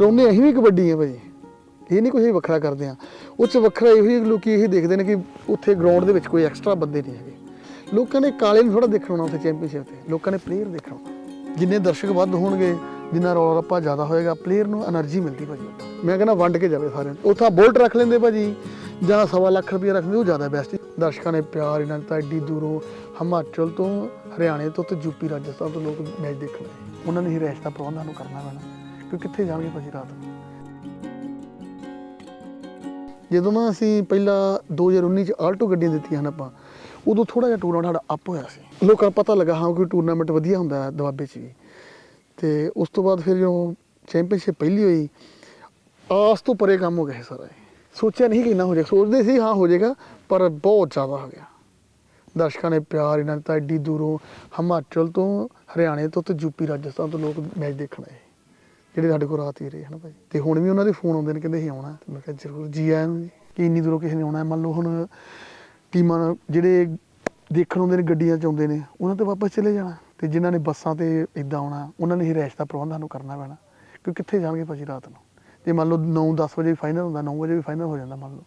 ਕਰਾਉਂਦੇ ਅਸੀਂ ਵੀ ਕਬੱਡੀ ਆ ਭਾਈ। ਇਹ ਨਹੀਂ ਕੋਈ ਵੱਖਰਾ ਕਰਦੇ ਆ ਉਹ ਚ ਵੱਖਰਾ ਇਹੋ ਹੀ ਲੋਕੀ ਇਹ ਦੇਖਦੇ ਨੇ ਕਿ ਉੱਥੇ ਗਰਾਊਂਡ ਦੇ ਵਿੱਚ ਕੋਈ ਐਕਸਟਰਾ ਬੰਦੇ ਨਹੀਂ ਹੈਗੇ। ਲੋਕਾਂ ਨੇ ਕਾਲੇ ਨੂੰ ਥੋੜਾ ਦੇਖਣਾ ਉੱਥੇ ਚੈਂਪੀਅਨਸ਼ਿਪ ਤੇ। ਲੋਕਾਂ ਨੇ ਪਲੇਅਰ ਦੇਖਣਾ ਜਿੰਨੇ ਦਰਸ਼ਕ ਵੱਧ ਹੋਣਗੇ, ਜਿੰਨਾ ਰੌਲਾ ਰੱਪਾ ਜ਼ਿਆਦਾ ਹੋਏਗਾ ਪਲੇਅਰ ਨੂੰ એનર્ਜੀ ਮਿਲਦੀ ਭਾਜੀ ਮੈਂ ਕਹਿੰਦਾ ਵੰਡ ਕੇ ਜਾਵੇ ਸਾਰਿਆਂ ਨੂੰ। ਉੱਥਾ ਬੋਲਟ ਰੱਖ ਲੈਂਦੇ ਭਾਜੀ। ਜਾਂ ਸਵਾ ਲੱਖ ਰੁਪਏ ਲੈਂਦੇ, ਉਹ ਜ਼ਿਆਦਾ ਬੈਸਟ ਦਰਸ਼ਕਾਂ ਨੇ ਪਿਆਰ ਇਹਨਾਂ ਤਾਂ, ਐਡੀ ਦੂਰੋਂ ਹਿਮਾਚਲ ਤੋਂ, ਹਰਿਆਣੇ ਤੋਂ ਤੇ ਯੂਪੀ ਰਾਜਸਥਾਨ ਤੋਂ ਲੋਕ ਮੈਚ ਦੇਖਣ ਆਏ। ਉਹਨਾਂ ਨੇ ਹੀ ਰੈਸ਼ ਦਾ ਨੂੰ ਕਰਨਾ ਪੈਣਾ। ਕਿ ਕਿੱਥੇ ਜਾਣਗੇ ਭਾਜੀ ਰਾਤ? ਜਦੋਂ ਨਾ ਅਸੀਂ ਪਹਿਲਾਂ 2019 ਚ ਆਲਟੋ ਗੱਡੀਆਂ ਦਿੱਤੀਆਂ ਹਨ ਆਪਾਂ, ਉਦੋਂ ਥੋੜਾ ਜਿਹਾ ਟੂਰਨਾਮੈਂਟ ਸਾਡਾ ਅਪ ਹੋਇਆ ਸੀ। ਲੋਕਾਂ ਨੂੰ ਪਤਾ ਲੱਗਾ, ਹਾਂ, ਕੋਈ ਟੂਰਨਾਮੈਂਟ ਵਧੀਆ ਹੁੰਦਾ ਹੈ ਦੁਆਬੇ 'ਚ ਵੀ। ਤੇ ਉਸ ਤੋਂ ਬਾਅਦ ਫਿਰ ਜਦੋਂ ਚੈਂਪੀਅਨਸ਼ਿਪ ਪਹਿਲੀ ਹੋਈ, ਆਸ ਤੋਂ ਪਰੇ ਕੰਮ ਹੋ ਗਿਆ ਸੀ ਸਾਰਾ। ਸੋਚਿਆ ਨਹੀਂ ਕਿ ਇੰਨਾ ਹੋ ਜਾਏਗਾ। ਸੋਚਦੇ ਸੀ, ਹਾਂ, ਹੋ ਜਾਏਗਾ, ਪਰ ਬਹੁਤ ਜ਼ਿਆਦਾ ਹੋ ਗਿਆ। ਦਰਸ਼ਕਾਂ ਨੇ ਪਿਆਰ ਇਹਨਾਂ ਦਿੱਤਾ, ਐਡੀ ਦੂਰੋਂ ਹਿਮਾਚਲ ਤੋਂ, ਹਰਿਆਣੇ ਤੋਂ ਤੇ ਯੂਪੀ ਰਾਜਸਥਾਨ ਤੋਂ ਲੋਕ ਮੈਚ ਦੇਖਣ ਆਏ। ਜਿਹੜੇ ਸਾਡੇ ਕੋਲ ਰਾਤ ਹੀ ਰਹੇ ਹਨ ਭਾਈ। ਤੇ ਹੁਣ ਵੀ ਉਹਨਾਂ ਦੇ ਫੋਨ ਆਉਂਦੇ ਨੇ, ਕਹਿੰਦੇ ਅਸੀਂ ਆਉਣਾ ਤੇ ਮੈਂ ਕਿਹਾ ਜ਼ਰੂਰ ਜੀ ਆਇਆਂ ਨੂੰ ਜੀ। ਕਿ ਇੰਨੀ ਦੂਰੋਂ ਕਿਸੇ ਨੇ ਆਉਣਾ ਹੈ। ਮੰਨ ਲਓ ਹੁਣ ਟੀਮਾਂ ਨਾਲ ਜਿਹੜੇ ਦੇਖਣ ਆਉਂਦੇ ਨੇ, ਗੱਡੀਆਂ 'ਚ ਆਉਂਦੇ ਨੇ, ਉਹਨਾਂ ਤੇ ਵਾਪਸ ਚਲੇ ਜਾਣਾ ਤੇ ਜਿਨ੍ਹਾਂ ਨੇ ਬੱਸਾਂ ਤੇ ਇਦਾਂ ਆਉਣਾ ਉਹਨਾਂ ਨੇ ਹੀ ਰੈਸ਼ ਦਾ ਪ੍ਰਬੰਧ ਸਾਨੂੰ ਕਰਨਾ ਪੈਣਾ ਕਿ ਕਿੱਥੇ ਜਾਣਗੇ ਭਾਜੀ ਰਾਤ ਨੂੰ? ਜੇ ਮੰਨ ਲਓ 9-10 ਵਜੇ ਫਾਈਨਲ ਹੁੰਦਾ 9 ਵਜੇ ਵੀ ਫਾਈਨਲ ਹੋ ਜਾਂਦਾ ਮੰਨ ਲਓ।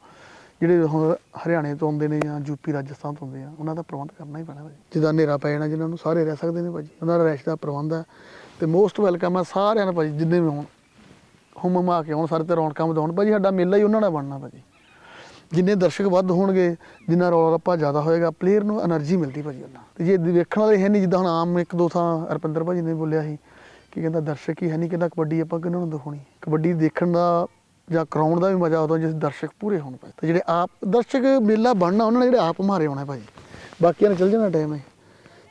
ਜਿਹੜੇ ਹੁਣ ਹਰਿਆਣੇ ਤੋਂ ਆਉਂਦੇ ਨੇ ਜਾਂ ਯੂਪੀ ਰਾਜਸਥਾਨ ਤੋਂ ਆਉਂਦੇ ਆ, ਉਹਨਾਂ ਦਾ ਪ੍ਰਬੰਧ ਕਰਨਾ ਹੀ ਪੈਣਾ ਭਾਜੀ। ਜਿੱਦਾਂ ਹਨੇਰਾ ਪੈ ਜਾਣਾ, ਜਿਨ੍ਹਾਂ ਨੂੰ ਸਾਰੇ ਰਹਿ ਸਕਦੇ ਨੇ ਭਾਜੀ। ਉਹਨਾਂ ਦਾ ਰੈਸ਼ ਦਾ ਪ੍ਰਬੰਧ ਹੈ। ਤੇ ਮੋਸਟ ਵੈਲਕਮ ਆ ਸਾਰਿਆਂ ਨੂੰ ਭਾਜੀ, ਜਿੰਨੇ ਵੀ ਹੋਣ। ਹੁਮ ਹੁਮਾ ਕੇ ਆਉਣ ਸਾਰੇ ਤੇ ਰੌਣਕਾਂ ਵਧਾਉਣ। ਭਾਜੀ, ਸਾਡਾ ਮੇਲਾ ਹੀ ਉਹਨਾਂ ਨਾਲ ਬਣਨਾ ਭਾਜੀ। ਜਿੰਨੇ ਦਰਸ਼ਕ ਵੱਧ ਹੋਣਗੇ, ਜਿੰਨਾ ਰੌਲਾ ਰੱਪਾ ਜ਼ਿਆਦਾ ਹੋਏਗਾ ਪਲੇਅਰ ਨੂੰ એનર્ਜੀ ਮਿਲਦੀ ਭਾਜੀ ਉਹਨਾਂ ਤੇ ਜੇ ਵੇਖਣ ਵਾਲੇ ਹੈ ਨਹੀਂ, ਜਿੱਦਾਂ ਹੁਣ ਆਮ ਇੱਕ ਦੋ ਥਾਂ ਅਰਪਿੰਦਰ ਭਾਜੀ ਨੇ ਬੋਲਿਆ ਸੀ ਕਿ ਕਹਿੰਦਾ ਦਰਸ਼ਕ ਹੀ ਹੈ ਨਹੀਂ, ਕਹਿੰਦਾ ਕਬੱਡੀ ਆਪਾਂ ਕਿਹਨਾਂ ਨੂੰ ਦਿਖਾਉਣੀ? ਕਬੱਡੀ ਦੇਖਣ ਦਾ ਜਾਂ ਕਰਾਉਣ ਦਾ ਵੀ ਮਜ਼ਾ ਆਉਂਦਾ ਜਿਸ ਦਰਸ਼ਕ ਪੂਰੇ ਹੋਣ ਭਾਜੀ। ਤੇ ਜਿਹੜੇ ਆਪ, ਦਰਸ਼ਕ ਮੇਲਾ ਬਣਨਾ, ਉਹਨਾਂ ਨੇ ਜਿਹੜੇ ਆਪ ਮਾਰੇ ਹੋਣਾ ਭਾਜੀ। ਬਾਕੀਆਂ ਨੇ ਚੱਲ ਜਾਣਾ ਟਾਈਮ ਹੈ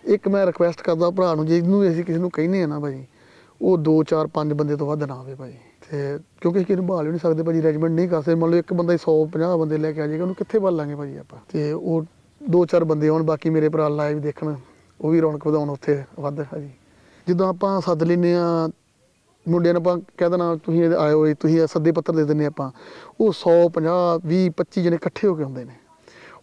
ਇੱਕ ਮੈਂ ਰਿਕੁਐਸਟ ਕਰਦਾ ਭਰਾ ਨੂੰ ਜੇ ਇਹਨੂੰ ਅਸੀਂ ਕਿਸੇ ਨੂੰ ਕਹਿੰਦੇ ਆ ਨਾ ਭਾਜੀ, ਉਹ 2 4 5 ਬੰਦੇ ਤੋਂ ਵੱਧ ਨਾ ਆਵੇ ਭਾਜੀ। ਤੇ ਕਿਉਂਕਿ ਅਸੀਂ ਕਿਸੇ ਨੂੰ ਭਾਲ ਵੀ ਨਹੀਂ ਸਕਦੇ ਭਾਜੀ ਰੈਜਮੈਂਟ ਨਹੀਂ ਕਰ ਸਕਦੇ। ਮੰਨ ਲਓ ਇੱਕ ਬੰਦਾ ਹੀ 100 50 ਬੰਦੇ ਲੈ ਕੇ ਆ ਜਾਏਗਾ, ਉਹਨੂੰ ਕਿੱਥੇ ਭਾਲ ਲਾਂਗੇ ਭਾਜੀ ਆਪਾਂ? ਤੇ ਉਹ 2 4 ਬੰਦੇ ਆਉਣ, ਬਾਕੀ ਮੇਰੇ ਭਰਾ ਲਾਈਵ ਦੇਖਣ, ਉਹ ਵੀ ਰੌਣਕ ਵਧਾਉਣ ਉੱਥੇ ਵੱਧ ਭਾਜੀ ਜਦੋਂ ਆਪਾਂ ਸੱਦ ਲੈਨੇ ਆ ਮੁੰਡਿਆਂ ਨੂੰ ਆਪਾਂ ਕਹਿ ਦੇਣਾ ਤੁਸੀਂ ਇਹਦੇ ਆਏ ਹੋਏ, ਤੁਸੀਂ ਸੱਦੇ ਪੱਤਰ ਦੇ ਦਿੰਨੇ ਆਪਾਂ, ਉਹ 100 50 20 25 ਜਣੇ ਇਕੱਠੇ ਹੋ ਕੇ ਆਉਂਦੇ ਨੇ।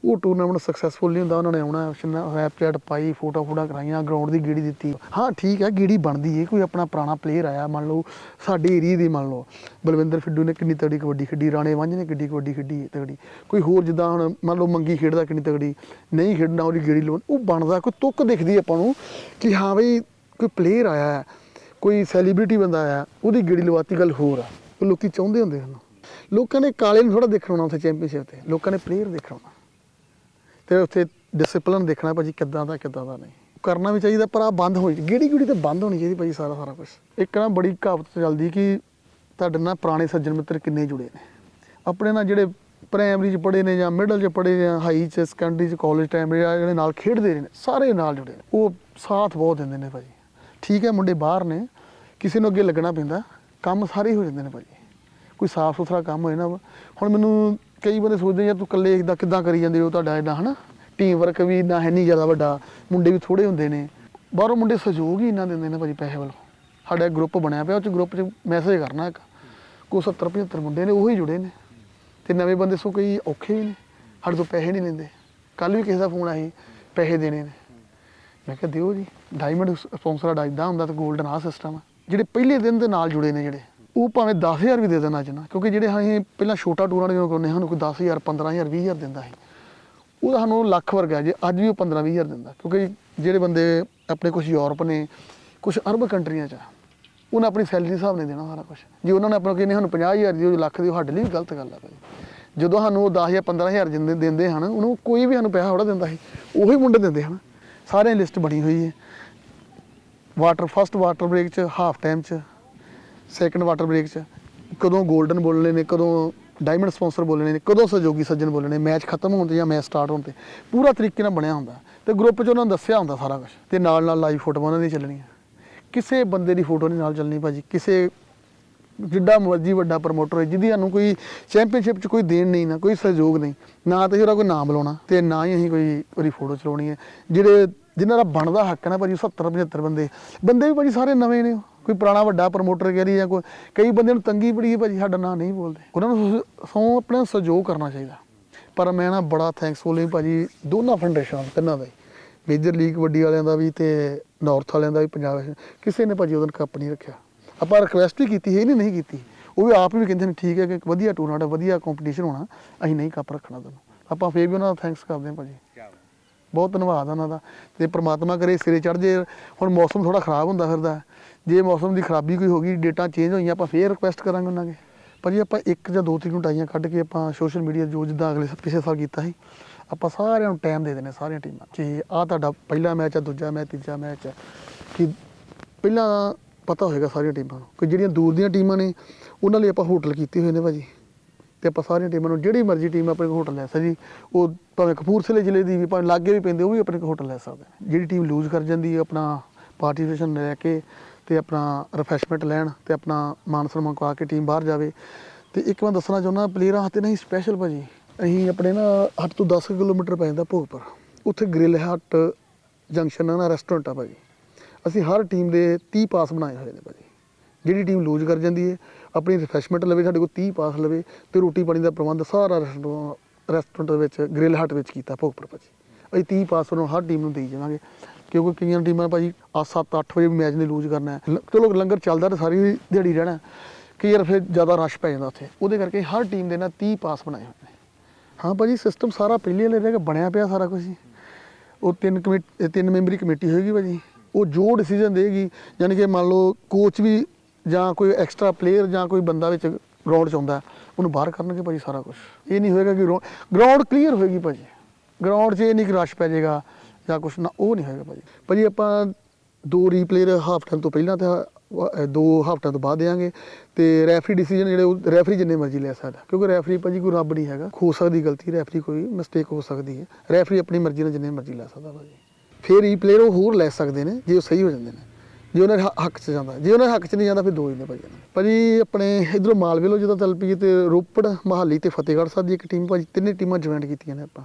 ਉਹ ਟੂਰਨਾਮੈਂਟ ਸਕਸੈਸਫੁਲ ਨਹੀਂ ਹੁੰਦਾ, ਉਹਨਾਂ ਨੇ ਆਉਣਾ ਸਨੈਪਚੈਟ ਪਾਈ ਫੋਟੋ ਫੋਟਾ ਕਰਾਈਆਂ ਗਰਾਊਂਡ ਦੀ ਗੇੜੀ ਦਿੱਤੀ। ਹਾਂ, ਠੀਕ ਹੈ, ਗੀੜੀ ਬਣਦੀ ਏ, ਕੋਈ ਆਪਣਾ ਪੁਰਾਣਾ ਪਲੇਅਰ ਆਇਆ, ਮੰਨ ਲਓ, ਸਾਡੇ ਏਰੀਏ ਦੀ ਮੰਨ ਲਓ, ਬਲਵਿੰਦਰ ਫਿੱਡੂ ਨੇ ਕਿੰਨੀ ਤਗੜੀ ਕਬੱਡੀ ਖੇਡੀ, ਰਾਣੇ ਵੰਝ ਨੇ ਕਿੱਡੀ ਕਬੱਡੀ ਖੇਡੀ ਤਗੜੀ ਕੋਈ ਹੋਰ ਜਿੱਦਾਂ ਹੁਣ ਮੰਨ ਲਓ ਮੰਗੀ ਖੇਡਦਾ ਕਿੰਨੀ ਤਗੜੀ ਨਹੀਂ ਖੇਡਣਾ, ਉਹਦੀ ਗੇੜੀ ਲਾਉਣ, ਉਹ ਬਣਦਾ, ਕੋਈ ਤੁੱਕ ਦਿਖਦੀ ਆਪਾਂ ਨੂੰ ਕਿ ਹਾਂ ਬਈ ਕੋਈ ਪਲੇਅਰ ਆਇਆ ਹੈ, ਕੋਈ ਸੈਲੀਬ੍ਰਿਟੀ ਬੰਦਾ ਆਇਆ, ਉਹਦੀ ਗੇੜੀ ਲਵਾਤੀ ਗੱਲ ਹੋਰ ਆ। ਉਹ ਲੋਕੀ ਚਾਹੁੰਦੇ ਹੁੰਦੇ ਹਨ। ਲੋਕਾਂ ਨੇ ਕਾਲੇ ਨੂੰ ਥੋੜਾ ਦੇਖਣਾ ਆਉਣਾ ਉੱਥੇ ਚੈਂਪੀਅਨਸ਼ਿਪ ਤੇ, ਲੋਕਾਂ ਨੇ ਪਲੇਅਰ ਦੇਖਣਾ ਤੇ ਉੱਥੇ ਡਿਸਪਲਿਨ ਦੇਖਣਾ ਭਾਜੀ ਕਿੱਦਾਂ ਦਾ ਕਿੱਦਾਂ ਦਾ ਨਹੀਂ। ਕਰਨਾ ਵੀ ਚਾਹੀਦਾ ਪਰ ਆ ਬੰਦ ਹੋਣੀ ਗੇੜੀ ਗੇੜੀ ਤੇ ਬੰਦ ਹੋਣੀ ਚਾਹੀਦੀ ਭਾਜੀ ਸਾਰਾ ਸਾਰਾ ਕੁਝ ਇੱਕ ਨਾ ਬੜੀ ਕਹਾਵਤ ਚੱਲਦੀ ਕਿ ਤੁਹਾਡੇ ਨਾਲ ਪੁਰਾਣੇ ਸੱਜਣ ਮਿੱਤਰ ਕਿੰਨੇ ਜੁੜੇ ਨੇ। ਆਪਣੇ ਨਾਲ ਜਿਹੜੇ ਪ੍ਰਾਇਮਰੀ ਚ ਪੜ੍ਹੇ ਨੇ ਜਾਂ ਮਿਡਲ ਚ ਪੜ੍ਹੇ ਜਾਂ ਹਾਈ ਚ ਸੈਕੰਡਰੀ ਚ ਕਾਲਜ ਟਾਈਮ ਜਾਂ ਜਿਹੜੇ ਨਾਲ ਖੇਡਦੇ ਰਹੇ ਨੇ, ਸਾਰੇ ਨਾਲ ਜੁੜੇ ਨੇ। ਉਹ ਸਾਥ ਬਹੁਤ ਦਿੰਦੇ ਨੇ ਭਾਜੀ। ਠੀਕ ਹੈ, ਮੁੰਡੇ ਬਾਹਰ ਨੇ। ਕਿਸੇ ਨੂੰ ਅੱਗੇ ਲੱਗਣਾ ਪੈਂਦਾ। ਕੰਮ ਸਾਰੇ ਹੋ ਜਾਂਦੇ ਨੇ ਭਾਜੀ। ਕੋਈ ਸਾਫ਼ ਸੁਥਰਾ ਕੰਮ ਹੋਏ ਨਾ। ਹੁਣ ਮੈਨੂੰ ਕਈ ਬੰਦੇ ਸੋਚਦੇ ਯਾਰ ਤੂੰ ਇਕੱਲੇ ਇਦਾਂ ਕਿੱਦਾਂ ਕਰੀ ਜਾਂਦੇ ਹੋ ਤੁਹਾਡਾ ਇਦਾਂ ਹਨਾ? ਟੀਮ ਵਰਕ ਵੀ ਇੰਨਾ ਹੈ ਨਹੀਂ ਜ਼ਿਆਦਾ ਵੱਡਾ। ਮੁੰਡੇ ਵੀ ਥੋੜੇ ਹੁੰਦੇ ਨੇ। ਬਾਹਰੋਂ ਮੁੰਡੇ ਸਹਿਯੋਗ ਹੀ ਇੰਨਾ ਦਿੰਦੇ ਨੇ ਭਾਜੀ ਪੈਸੇ ਵੱਲੋਂ। ਸਾਡਾ ਗਰੁੱਪ ਬਣਿਆ ਪਿਆ, ਉਹ ਚ ਗਰੁੱਪ 'ਚ ਮੈਸੇਜ ਕਰਨਾ ਇੱਕ। ਕੋ 70 75 ਮੁੰਡੇ ਨੇ, ਉਹੀ ਜੁੜੇ ਨੇ। ਤੇ ਨਵੇਂ ਬੰਦੇ ਸੋ ਕਈ ਔਖੇ ਵੀ ਨੇ। ਸਾਡੇ ਤੋਂ ਪੈਸੇ ਨਹੀਂ ਲੈਂਦੇ। ਕੱਲ ਵੀ ਕਿਸੇ ਦਾ ਫੋਨ ਆਈ ਪੈਸੇ ਦੇਣੇ ਨੇ। ਮੈਂ ਕਿਹਾ ਦਿਓ ਜੀ ਡਾਇਮੰਡ ਸਪਾਂਸਰ ਸਾਡਾ ਇਦਾਂ ਹੁੰਦਾ ਤੇ 골ਡਨ ਆ ਸਿਸਟਮ ਆ। ਜਿਹੜੇ ਪਹਿਲੇ ਦਿਨ ਦੇ ਨਾਲ ਜੁੜੇ ਨੇ ਜਿਹੜੇ। ਉਹ ਭਾਵੇਂ 10000 ਵੀ ਦੇ ਦੇਣਾ ਅੱਜ ਨਾ ਕਿਉਂਕਿ ਜਿਹੜੇ ਅਸੀਂ ਪਹਿਲਾਂ ਛੋਟਾ ਟੂਰਾਂ ਜਦੋਂ ਕਰਨੇ ਸਾਨੂੰ ਕੋਈ 10000 15000 20000 ਦਿੰਦਾ ਸੀ। ਉਹ ਸਾਨੂੰ ਲੱਖ ਵਰਗਾ ਜੇ ਅੱਜ ਵੀ ਉਹ 15 20000 ਦਿੰਦਾ। ਕਿਉਂਕਿ ਜਿਹੜੇ ਬੰਦੇ ਆਪਣੇ ਕੁਝ ਯੂਰਪ ਨੇ ਕੁਝ ਅਰਬ ਕੰਟਰੀਆਂ 'ਚ ਆ, ਉਹਨਾਂ ਆਪਣੀ ਸੈਲਰੀ ਹਿਸਾਬ ਨਾਲ ਦੇਣਾ ਸਾਰਾ ਕੁਝ ਜੇ ਉਹਨਾਂ ਨੇ ਆਪਾਂ ਨੂੰ ਕਹਿੰਦੇ ਸਾਨੂੰ 50000 ਦਿਓ ਲੱਖ ਦਿਓ ਸਾਡੇ ਲਈ ਵੀ ਗਲਤ ਗੱਲ ਆ ਭਾਈ। ਜਦੋਂ ਸਾਨੂੰ ਉਹ 10000 15000 ਦਿੰਦੇ ਦਿੰਦੇ ਹਨ ਉਹਨੂੰ ਕੋਈ ਵੀ ਸਾਨੂੰ ਪੈਸਾ ਥੋੜਾ ਦਿੰਦਾ ਸੀ ਉਹੀ ਮੁੰਡੇ ਦਿੰਦੇ ਹਨ। ਸਾਰਿਆਂ ਦੀ ਲਿਸਟ ਬਣੀ ਹੋਈ ਹੈ। ਵਾਟਰ ਫਸਟ ਵਾਟਰ ਬ੍ਰੇਕ ਚ ਹਾਫ ਟਾਈਮ ਚ ਸੈਕੰਡ ਵਾਟਰ ਬ੍ਰੇਕ ਚ। ਕਦੋਂ 골ਡਨ ਬੋਲਣੇ ਨੇ, ਕਦੋਂ ਡਾਇਮੰਡ ਸਪਾਂਸਰ ਬੋਲਣੇ ਨੇ, ਕਦੋਂ ਸਹਿਯੋਗੀ ਸੱਜਣ ਬੋਲਣੇ ਮੈਚ ਖਤਮ ਹੋਣ ਤੇ ਜਾਂ ਮੈਚ ਸਟਾਰਟ ਹੋਣ ਤੇ। ਪੂਰਾ ਤਰੀਕੇ ਨਾਲ ਬਣਿਆ ਹੁੰਦਾ। ਤੇ ਗਰੁੱਪ 'ਚ ਉਹਨਾਂ ਨੂੰ ਦੱਸਿਆ ਹੁੰਦਾ ਸਾਰਾ ਕੁਝ ਤੇ ਨਾਲ ਨਾਲ ਲਾਈਵ ਫੋਟੋਆਂ ਉਹਨਾਂ ਦੀ ਚੱਲਣੀਆਂ। ਕਿਸੇ ਬੰਦੇ ਦੀ ਫੋਟੋ ਨਹੀਂ ਨਾਲ ਚੱਲਣੀ ਭਾਜੀ। ਕਿਸੇ ਜਿੱਡਾ ਮਰਜ਼ੀ ਵੱਡਾ ਪ੍ਰਮੋਟਰ ਹੈ ਜਿਹਦੀ ਸਾਨੂੰ ਕੋਈ ਚੈਂਪੀਅਨਸ਼ਿਪ 'ਚ ਕੋਈ ਦੇਣ ਨਹੀਂ, ਨਾ ਕੋਈ ਸਹਿਯੋਗ ਨਹੀਂ, ਨਾ ਤੇ ਉਹਦਾ ਕੋਈ ਨਾਮ ਬੁਲਾਉਣਾ ਤੇ ਨਾ ਹੀ ਅਸੀਂ ਕੋਈ ਉਹਦੀ ਫੋਟੋ ਚਲਾਉਣੀ ਹੈ। ਜਿਹੜੇ, ਜਿਨ੍ਹਾਂ ਦਾ ਬਣਦਾ ਹੱਕ ਹੈ ਨਾ ਭਾਜੀ 70 75 ਬੰਦੇ। ਬੰਦੇ ਵੀ ਭਾਜੀ ਸਾਰੇ ਨਵੇਂ ਨੇ ਕੋਈ ਪੁਰਾਣਾ ਵੱਡਾ ਪ੍ਰਮੋਟਰ ਕਹਿ ਰਹੀ ਜਾਂ ਕੋਈ ਕਈ ਬੰਦੇ ਨੂੰ ਤੰਗੀ ਬੜੀ ਹੈ ਭਾਜੀ ਸਾਡਾ ਨਾਂ ਨਹੀਂ ਬੋਲਦੇ। ਉਹਨਾਂ ਨੂੰ ਸੌ ਆਪਣਾ ਸਹਿਯੋਗ ਕਰਨਾ ਚਾਹੀਦਾ। ਪਰ ਮੈਂ ਨਾ ਬੜਾ ਥੈਂਕਸਫੁਲ ਹਾਂ ਭਾਜੀ ਦੋਨਾਂ ਫਾਊਂਡੇਸ਼ਨ ਤਿੰਨਾਂ ਦਾ ਮੇਜਰ ਲੀਗ ਕਬੱਡੀ ਵਾਲਿਆਂ ਦਾ ਵੀ ਤੇ ਨਾਰਥ ਵਾਲਿਆਂ ਦਾ ਵੀ ਪੰਜਾਬ ਕਿਸੇ ਨੇ ਭਾਜੀ ਉਹਦਨ ਕੱਪ ਨਹੀਂ ਰੱਖਿਆ। ਆਪਾਂ ਰਿਕੁਐਸਟ ਵੀ ਕੀਤੀ ਹੈ ਨਹੀਂ ਨਹੀਂ ਕੀਤੀ। ਉਹ ਵੀ ਆਪ ਵੀ ਕਹਿੰਦੇ ਨੇ ਠੀਕ ਹੈ ਕਿ ਵਧੀਆ ਟੂਰਨਾਮੈਂਟ ਵਧੀਆ ਕੰਪੀਟੀਸ਼ਨ ਹੋਣਾ ਅਸੀਂ ਨਹੀਂ ਕੱਪ ਰੱਖਣਾ ਤੈਨੂੰ। ਆਪਾਂ ਫੇਰ ਵੀ ਉਹਨਾਂ ਦਾ ਥੈਂਕਸ ਕਰਦੇ ਹਾਂ ਭਾਜੀ। ਬਹੁਤ ਧੰਨਵਾਦ ਉਹਨਾਂ ਦਾ। ਤੇ ਪ੍ਰਮਾਤਮਾ ਕਰੇ ਸਿਰੇ ਚੜ ਜੇ। ਹੁਣ ਮੌਸਮ ਥੋੜਾ ਖਰਾਬ ਹੁੰਦਾ ਫਿਰਦਾ। ਜੇ ਮੌਸਮ ਦੀ ਖਰਾਬੀ ਕੋਈ ਹੋ ਗਈ, ਡੇਟਾ ਚੇਂਜ ਹੋਈਆਂ, ਆਪਾਂ ਫੇਰ ਰਿਕੁਐਸਟ ਕਰਾਂਗੇ ਉਹਨਾਂ ਕੇ ਭਾਜੀ ਆਪਾਂ ਇੱਕ ਜਾਂ ਦੋ ਤਿੰਨ ਉਟਾਈਆਂ ਕੱਢ ਕੇ ਆਪਾਂ ਸੋਸ਼ਲ ਮੀਡੀਆ ਜੋ ਜਿੱਦਾਂ ਅਗਲੇ ਪਿਛਲੇ ਸਾਲ ਕੀਤਾ ਸੀ, ਆਪਾਂ ਸਾਰਿਆਂ ਨੂੰ ਟਾਈਮ ਦੇ ਦੇਣੇ ਸਾਰੀਆਂ ਟੀਮਾਂ। ਨੂੰ। ਕਿ ਆਹ ਤੁਹਾਡਾ ਪਹਿਲਾ ਮੈਚ ਆ ਦੂਜਾ ਮੈਚ ਤੀਜਾ ਮੈਚ ਆ ਕਿ ਪਹਿਲਾਂ ਪਤਾ ਹੋਏਗਾ ਸਾਰੀਆਂ ਟੀਮਾਂ ਨੂੰ ਕਿ ਜਿਹੜੀਆਂ ਦੂਰ ਦੀਆਂ ਟੀਮਾਂ ਨੇ, ਉਹਨਾਂ ਲਈ ਆਪਾਂ ਹੋਟਲ ਕੀਤੇ ਹੋਏ ਨੇ ਭਾਜੀ। ਤੇ ਆਪਾਂ ਸਾਰੀਆਂ ਟੀਮਾਂ ਨੂੰ ਜਿਹੜੀ ਮਰਜ਼ੀ ਟੀਮ ਆਪਣੇ ਹੋਟਲ ਲੈ ਸਕਦੀ। ਉਹ ਭਾਵੇਂ ਕਪੂਰਥਲੇ ਜ਼ਿਲ੍ਹੇ ਦੀ ਵੀ, ਭਾਵੇਂ ਲਾਗੇ ਵੀ ਪੈਂਦੇ, ਉਹ ਵੀ ਆਪਣੇ ਹੋਟਲ ਲੈ ਸਕਦੇ ਨੇ। ਜਿਹੜੀ ਟੀਮ ਲੂਜ਼ ਕਰ ਜਾਂਦੀ ਹੈ, ਆਪਣਾ ਪਾਰਟੀਸਪੇਸ਼ਨ ਲੈ ਕੇ ਤੇ ਆਪਣਾ ਰਿਫਰੈਸ਼ਮੈਂਟ ਲੈਣ ਤੇ ਆਪਣਾ ਮਾਨ ਸਨਮਾਨ ਕਰਾ ਕੇ ਟੀਮ ਬਾਹਰ ਜਾਵੇ। ਤੇ ਇੱਕ ਮੈਂ ਦੱਸਣਾ ਚਾਹੁੰਦਾ ਪਲੇਅਰਾਂ ਹੱਥ ਨਹੀਂ ਸਪੈਸ਼ਲ ਭਾਜੀ, ਅਸੀਂ ਆਪਣੇ ਨਾ ਹੱਟ ਤੋਂ 10 ਕਿਲੋਮੀਟਰ ਪੈ ਜਾਂਦਾ ਭੋਗਪੁਰ ਉੱਥੇ ਗ੍ਰਿਲ ਹੱਟ ਜੰਕਸ਼ਨ ਆ ਨਾ ਰੈਸਟੋਰੈਂਟ ਆ ਭਾਜੀ। ਅਸੀਂ ਹਰ ਟੀਮ ਦੇ 30 ਪਾਸ ਬਣਾਏ ਹੋਏ ਨੇ ਭਾਜੀ। ਜਿਹੜੀ ਟੀਮ ਲੂਜ਼ ਕਰ ਜਾਂਦੀ ਹੈ ਆਪਣੀ ਰਿਫਰੈਸ਼ਮੈਂਟ ਲਵੇ, ਸਾਡੇ ਕੋਲ 30 ਪਾਸ ਲਵੇ, ਤੇ ਰੋਟੀ ਪਾਣੀ ਦਾ ਪ੍ਰਬੰਧ ਸਾਰਾ ਰੈਸਟੋਰੈਂਟ ਰੈਸਟੋਰੈਂਟ ਦੇ ਵਿੱਚ ਗ੍ਰਿਲ ਹੱਟ ਵਿੱਚ ਕੀਤਾ ਭੋਗਪੁਰ ਭਾਜੀ। ਅਸੀਂ 30 ਪਾਸ ਨੂੰ ਹਰ ਟੀਮ ਨੂੰ ਦੇਈ ਜਾਵਾਂਗੇ। ਕਿਉਂਕਿ ਕਈਆਂ ਟੀਮਾਂ ਭਾਜੀ ਆ 7-8 ਵਜੇ ਮੈਚ ਨੇ ਲੂਜ਼ ਕਰਨਾ ਹੈ। ਲ- ਚਲੋ ਲੰਗਰ ਚੱਲਦਾ ਤਾਂ ਸਾਰੀ ਦਿਹਾੜੀ ਰਹਿਣਾ ਕਈ ਯਾਰ ਫਿਰ ਜ਼ਿਆਦਾ ਰਸ਼ ਪੈ ਜਾਂਦਾ ਉੱਥੇ। ਉਹਦੇ ਕਰਕੇ ਹਰ ਟੀਮ ਦੇ ਨਾਲ 30 ਪਾਸ ਬਣਾਏ ਹੋਏ ਨੇ। ਹਾਂ ਭਾਜੀ ਸਿਸਟਮ ਸਾਰਾ ਪਹਿਲੇ ਵਾਲੇ ਰਹਿ ਬਣਿਆ ਪਿਆ ਸਾਰਾ ਕੁਝ ਹੀ ਉਹ ਤਿੰਨ ਕਮੇਟੀ ਤਿੰਨ ਮੈਂਬਰੀ ਕਮੇਟੀ ਹੋਏਗੀ ਭਾਜੀ। ਉਹ ਜੋ ਡਿਸੀਜਨ ਦੇਗੀ, ਯਾਨੀ ਕਿ ਮੰਨ ਲਓ ਕੋਚ ਵੀ ਜਾਂ ਕੋਈ ਐਕਸਟਰਾ ਪਲੇਅਰ ਜਾਂ ਕੋਈ ਬੰਦਾ ਵਿੱਚ ਗਰਾਊਂਡ 'ਚ ਆਉਂਦਾ, ਉਹਨੂੰ ਬਾਹਰ ਕਰਨਗੇ ਭਾਜੀ ਸਾਰਾ ਕੁਝ ਇਹ ਨਹੀਂ ਹੋਏਗਾ ਕਿ ਗਰਾਊਂਡ ਕਲੀਅਰ ਹੋਏਗੀ ਭਾਜੀ। ਗਰਾਊਂਡ 'ਚ ਇਹ ਨਹੀਂ ਕਿ ਰਸ਼ ਪੈ ਜਾਏਗਾ। ਜਾਂ ਕੁਛ ਨਾ, ਉਹ ਨਹੀਂ ਹੋਏਗਾ ਭਾਜੀ। ਭਾਜੀ ਆਪਾਂ ਦੋ ਰੀਪਲੇਅਰ ਹਾਫ ਟਾਈਮ ਤੋਂ ਪਹਿਲਾਂ ਤਾਂ ਹਾ- ਦੋ ਹਾਫਟਾਂ ਤੋਂ ਬਾਅਦ ਦੇਾਂਗੇ ਤੇ ਰੈਫਰੀ ਡਿਸੀਜਨ ਜਿਹੜੇ ਉਹ ਰੈਫਰੀ ਜਿੰਨੇ ਮਰਜ਼ੀ ਲੈ ਸਕਦਾ। ਕਿਉਂਕਿ ਰੈਫਰੀ ਭਾਜੀ ਕੋਈ ਰੱਬ ਨਹੀਂ ਹੈਗਾ। ਹੋ ਸਕਦੀ ਗਲਤੀ ਰੈਫਰੀ ਕੋਈ ਮਿਸਟੇਕ ਹੋ ਸਕਦੀ ਹੈ। ਰੈਫਰੀ ਆਪਣੀ ਮਰਜ਼ੀ ਨਾਲ ਜਿੰਨੇ ਮਰਜ਼ੀ ਲੈ ਸਕਦਾ ਭਾਜੀ। ਫਿਰ ਈ ਪਲੇਅਰ ਉਹ ਹੋਰ ਲੈ ਸਕਦੇ ਨੇ, ਜੇ ਉਹ ਸਹੀ ਹੋ ਜਾਂਦੇ ਨੇ। ਜੇ ਉਹਨਾਂ ਦੇ ਹ- ਹੱਕ 'ਚ ਜਾਂਦਾ, ਜੇ ਉਹਨਾਂ ਦੇ ਹੱਕ 'ਚ ਨਹੀਂ ਜਾਂਦਾ, ਫਿਰ ਦੋ ਹੀ ਨੇ ਭਾਜੀ। ਭਾਜੀ ਆਪਣੇ ਇਧਰੋਂ ਮਾਲਵੇ ਲੋ ਜਦੋਂ ਚੱਲ ਪਈਏ ਤੇ ਰੋਪੜ ਮਹਾਲੀ ਤੇ ਫਤਿਹਗੜ੍ਹ ਸਾਹਿਬ ਦੀ ਇੱਕ ਟੀਮ ਭਾਜੀ, ਤਿੰਨੇ ਟੀਮਾਂ ਜੁਆਇਨ ਕੀਤੀਆਂ ਨੇ ਆਪਾਂ।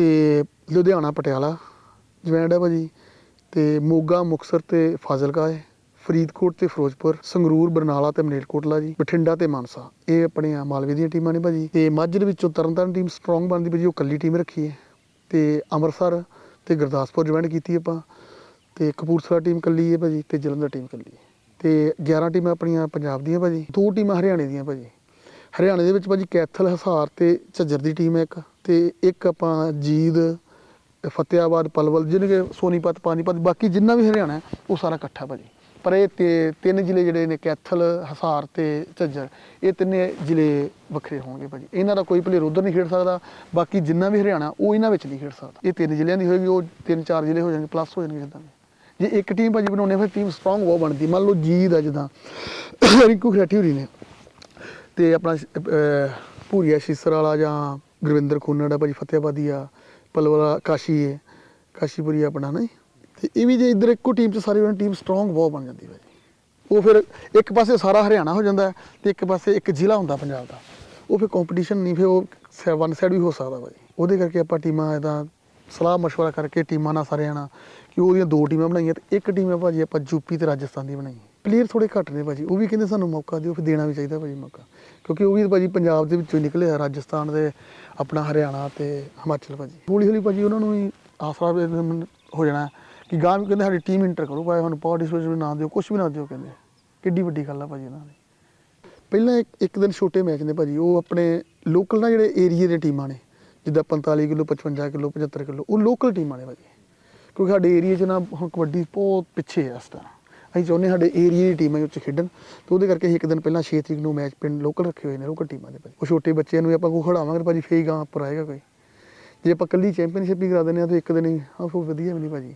ਤੇ ਲੁਧਿਆਣਾ ਪਟਿਆਲਾ ਜੁਆਇੰਟ ਹੈ ਭਾਜੀ ਤੇ ਮੋਗਾ ਮੁਕਸਰ ਤੇ ਫਾਜ਼ਿਲਕਾ ਹੈ, ਫਰੀਦਕੋਟ ਤੇ ਫਿਰੋਜ਼ਪੁਰ, ਸੰਗਰੂਰ, ਬਰਨਾਲਾ ਤੇ ਮਲੇਰਕੋਟਲਾ ਜੀ, ਬਠਿੰਡਾ ਤੇ ਮਾਨਸਾ। ਇਹ ਆਪਣੀਆਂ ਮਾਲਵੇ ਦੀਆਂ ਟੀਮਾਂ ਨੇ ਭਾਜੀ ਤੇ ਮਾਝੇ ਦੇ ਵਿੱਚੋਂ ਤਰਨਤਾਰਨ ਟੀਮ ਸਟਰੋਂਗ ਬਣਦੀ ਭਾਜੀ, ਉਹ ਕੱਲੀ ਟੀਮ ਰੱਖੀ ਹੈ। ਤੇ ਅੰਮ੍ਰਿਤਸਰ ਤੇ ਗੁਰਦਾਸਪੁਰ ਜੁਆਇਨ ਕੀਤੀ ਆਪਾਂ ਤੇ ਕਪੂਰਥਲਾ ਟੀਮ ਕੱਲੀ ਹੈ ਭਾਜੀ ਤੇ ਜਲੰਧਰ ਟੀਮ ਕੱਲੀ ਹੈ। ਤੇ 11 ਟੀਮਾਂ ਆਪਣੀਆਂ ਪੰਜਾਬ ਦੀਆਂ ਭਾਜੀ, ਦੋ ਟੀਮਾਂ ਹਰਿਆਣੇ ਦੀਆਂ ਭਾਜੀ। ਹਰਿਆਣੇ ਦੇ ਵਿੱਚ ਭਾਜੀ ਕੈਥਲ ਹਿਸਾਰ ਤੇ ਝੱਜਰ ਦੀ ਟੀਮ ਹੈ ਇੱਕ ਤੇ ਇੱਕ ਆਪਾਂ ਜੀਦ ਫਤਿਆਬਾਦ ਪਲਵਲ ਜਿਹਨੇ ਕਿ ਸੋਨੀਪਤ ਪਾਨੀਪਤ ਬਾਕੀ ਜਿੰਨਾ ਵੀ ਹਰਿਆਣਾ ਹੈ, ਉਹ ਸਾਰਾ ਇਕੱਠਾ ਭਾਜੀ। ਪਰ ਇਹ ਤੇ ਤਿੰਨ ਜ਼ਿਲ੍ਹੇ ਜਿਹੜੇ ਨੇ ਕੈਥਲ ਹਿਸਾਰ ਤੇ ਝੱਜਰ ਇਹ ਤਿੰਨੇ ਜ਼ਿਲ੍ਹੇ ਵੱਖਰੇ ਹੋਣਗੇ ਭਾਜੀ। ਇਹਨਾਂ ਦਾ ਕੋਈ ਪਲੇਅਰ ਉਧਰ ਨਹੀਂ ਖੇਡ ਸਕਦਾ ਬਾਕੀ ਜਿੰਨਾ ਵੀ ਹਰਿਆਣਾ ਉਹ ਇਹਨਾਂ ਵਿੱਚ ਨਹੀਂ ਖੇਡ ਸਕਦਾ। ਇਹ ਤਿੰਨ ਜ਼ਿਲ੍ਹਿਆਂ ਦੀ ਹੋਏਗੀ ਉਹ ਤਿੰਨ ਚਾਰ ਜ਼ਿਲ੍ਹੇ ਹੋ ਜਾਣਗੇ ਪਲੱਸ ਹੋ ਜਾਣਗੇ ਜਿੱਦਾਂ ਵੀ। ਜੇ ਇੱਕ ਟੀਮ ਭਾਜੀ ਬਣਾਉਣੇ ਫਿਰ ਟੀਮ ਸਟਰੋਂਗ ਬਹੁਤ ਬਣਦੀ। ਮੰਨ ਲਓ ਜੀਦ ਆ ਜਿੱਦਾਂ ਰਿੰਕੂ ਖੇਠੀ ਹੋਰੀ ਨੇ। ਤੇ ਆਪਣਾ ਅਹ, ਭੂਰੀਆ ਸ਼ੀਸਰ ਵਾਲਾ ਜਾਂ ਗੁਰਵਿੰਦਰ ਖੁੰਨੜ ਆ ਭਾਜੀ ਫਤਿਆਬਾਦੀ ਆ ਪਲਵਲਾ ਕਾਸ਼ੀ ਹੈ ਕਾਸ਼ੀਪੁਰੀ ਆਪਣਾ ਨਾ ਜੀ। ਤੇ ਇਹ ਵੀ ਜੇ ਇੱਧਰ ਇੱਕੋ ਟੀਮ ਚ ਸਾਰੀ ਟੀਮ ਸਟਰੋਂਗ ਬਹੁਤ ਬਣ ਜਾਂਦੀ ਭਾਜੀ ਉਹ ਫਿਰ ਇੱਕ ਪਾਸੇ ਸਾਰਾ ਹਰਿਆਣਾ ਹੋ ਜਾਂਦਾ ਹੈ ਤੇ ਇੱਕ ਪਾਸੇ ਇੱਕ ਜ਼ਿਲ੍ਹਾ ਹੁੰਦਾ ਪੰਜਾਬ ਦਾ ਉਹ ਫਿਰ ਕੰਪੀਟੀਸ਼ਨ ਨਹੀਂ ਫਿਰ ਉਹ ਵਨ ਸਾਈਡ ਵੀ ਹੋ ਸਕਦਾ ਭਾਜੀ ਉਹਦੇ ਕਰਕੇ ਆਪਾਂ ਟੀਮਾਂ ਇਹਦਾ ਸਲਾਹ مشورہ ਕਰਕੇ ਟੀਮਾਂ ਨਾਲ ਸਾਰਿਆਂ ਨਾਲ ਕਿ ਉਹਦੀਆਂ ਦੋ ਟੀਮਾਂ ਬਣਾਈਆਂ ਤੇ ਇੱਕ ਟੀਮ ਹੈ ਭਾਜੀ ਆਪਾਂ ਯੂਪੀ ਤੇ ਰਾਜਸਥਾਨ ਦੀ ਬਣਾਈ ਪਲੇਅਰ ਥੋੜੇ ਘੱਟ ਨੇ ਭਾਜੀ, ਉਹ ਵੀ ਕਹਿੰਦੇ ਸਾਨੂੰ ਮੌਕਾ ਦਿਓ, ਫਿਰ ਦੇਣਾ ਵੀ ਚਾਹੀਦਾ ਭਾਜੀ ਮੌਕਾ। ਕਿਉਂਕਿ ਉਹ ਵੀ ਭਾਜੀ ਪੰਜਾਬ ਦੇ ਵਿੱਚੋਂ ਹੀ ਨਿਕਲੇ ਆ, ਰਾਜਸਥਾਨ ਦੇ, ਆਪਣਾ ਹਰਿਆਣਾ ਤੇ ਹਿਮਾਚਲ ਭਾਜੀ। ਹੌਲੀ ਹੌਲੀ ਭਾਜੀ ਉਹਨਾਂ ਨੂੰ ਵੀ ਆਸਰਾ ਹੋ ਜਾਣਾ ਕਿ ਗਾਂ ਵੀ ਕਹਿੰਦੇ ਸਾਡੀ ਟੀਮ ਇੰਟਰ ਕਰੋ, ਭਾਵੇਂ ਸਾਨੂੰ ਪਾਰਟਿਸਪੇਸ਼ਨ ਵੀ ਨਾ ਦਿਓ ਕੁਝ ਵੀ ਨਾ ਦਿਓ ਕਹਿੰਦੇ। ਕਿੱਡੀ ਵੱਡੀ ਗੱਲ ਆ ਭਾਜੀ ਇਹਨਾਂ ਦੀ। ਪਹਿਲਾਂ ਇੱਕ ਇੱਕ ਦਿਨ ਛੋਟੇ ਮੈਚ ਨੇ ਭਾਜੀ, ਉਹ ਆਪਣੇ ਲੋਕਲ ਨਾ ਜਿਹੜੇ ਏਰੀਏ ਦੇ ਟੀਮਾਂ ਨੇ, ਜਿੱਦਾਂ 45 ਕਿਲੋ 55 ਕਿਲੋ 75 ਕਿਲੋ, ਉਹ ਲੋਕਲ ਟੀਮਾਂ ਨੇ ਭਾਜੀ। ਕਿਉਂਕਿ ਸਾਡੇ ਏਰੀਏ 'ਚ ਨਾ ਹੁਣ ਕਬੱਡੀ ਬਹੁਤ ਪਿੱਛੇ ਹੈ ਇਸ ਤਰ੍ਹਾਂ ਅਸੀਂ ਚਾਹੁੰਦੇ ਹਾਂ ਸਾਡੇ ਏਰੀਏ ਦੀ ਟੀਮਾਂ ਉੱਚ ਖੇਡਣ, ਤੇ ਉਹਦੇ ਕਰਕੇ ਇੱਕ ਦਿਨ ਪਹਿਲਾਂ 6 ਤਰੀਕ ਨੂੰ ਮੈਚ ਪਿੰਡ ਲੋਕਲ ਰੱਖੇ ਹੋਏ ਨੇ ਲੋਕਲ ਟੀਮਾਂ ਦੇ ਭਾਜੀ। ਉਹ ਛੋਟੇ ਬੱਚਿਆਂ ਨੂੰ ਵੀ ਆਪਾਂ ਕੋ ਖੜਾਵਾਂਗੇ ਭਾਜੀ ਫੇਰ ਗਾਂ ਉੱਪਰ ਆਏਗਾ ਕੋਈ। ਜੇ ਆਪਾਂ ਕੱਲੀ ਚੈਂਪੀਅਨਸ਼ਿਪ ਹੀ ਕਰਾ ਦਿੰਦੇ ਆ ਤਾਂ ਇੱਕ ਦਿਨ ਹੀ ਹਾਂ ਫਿਰ ਵਧੀਆ ਵੀ ਨਹੀਂ ਭਾਜੀ।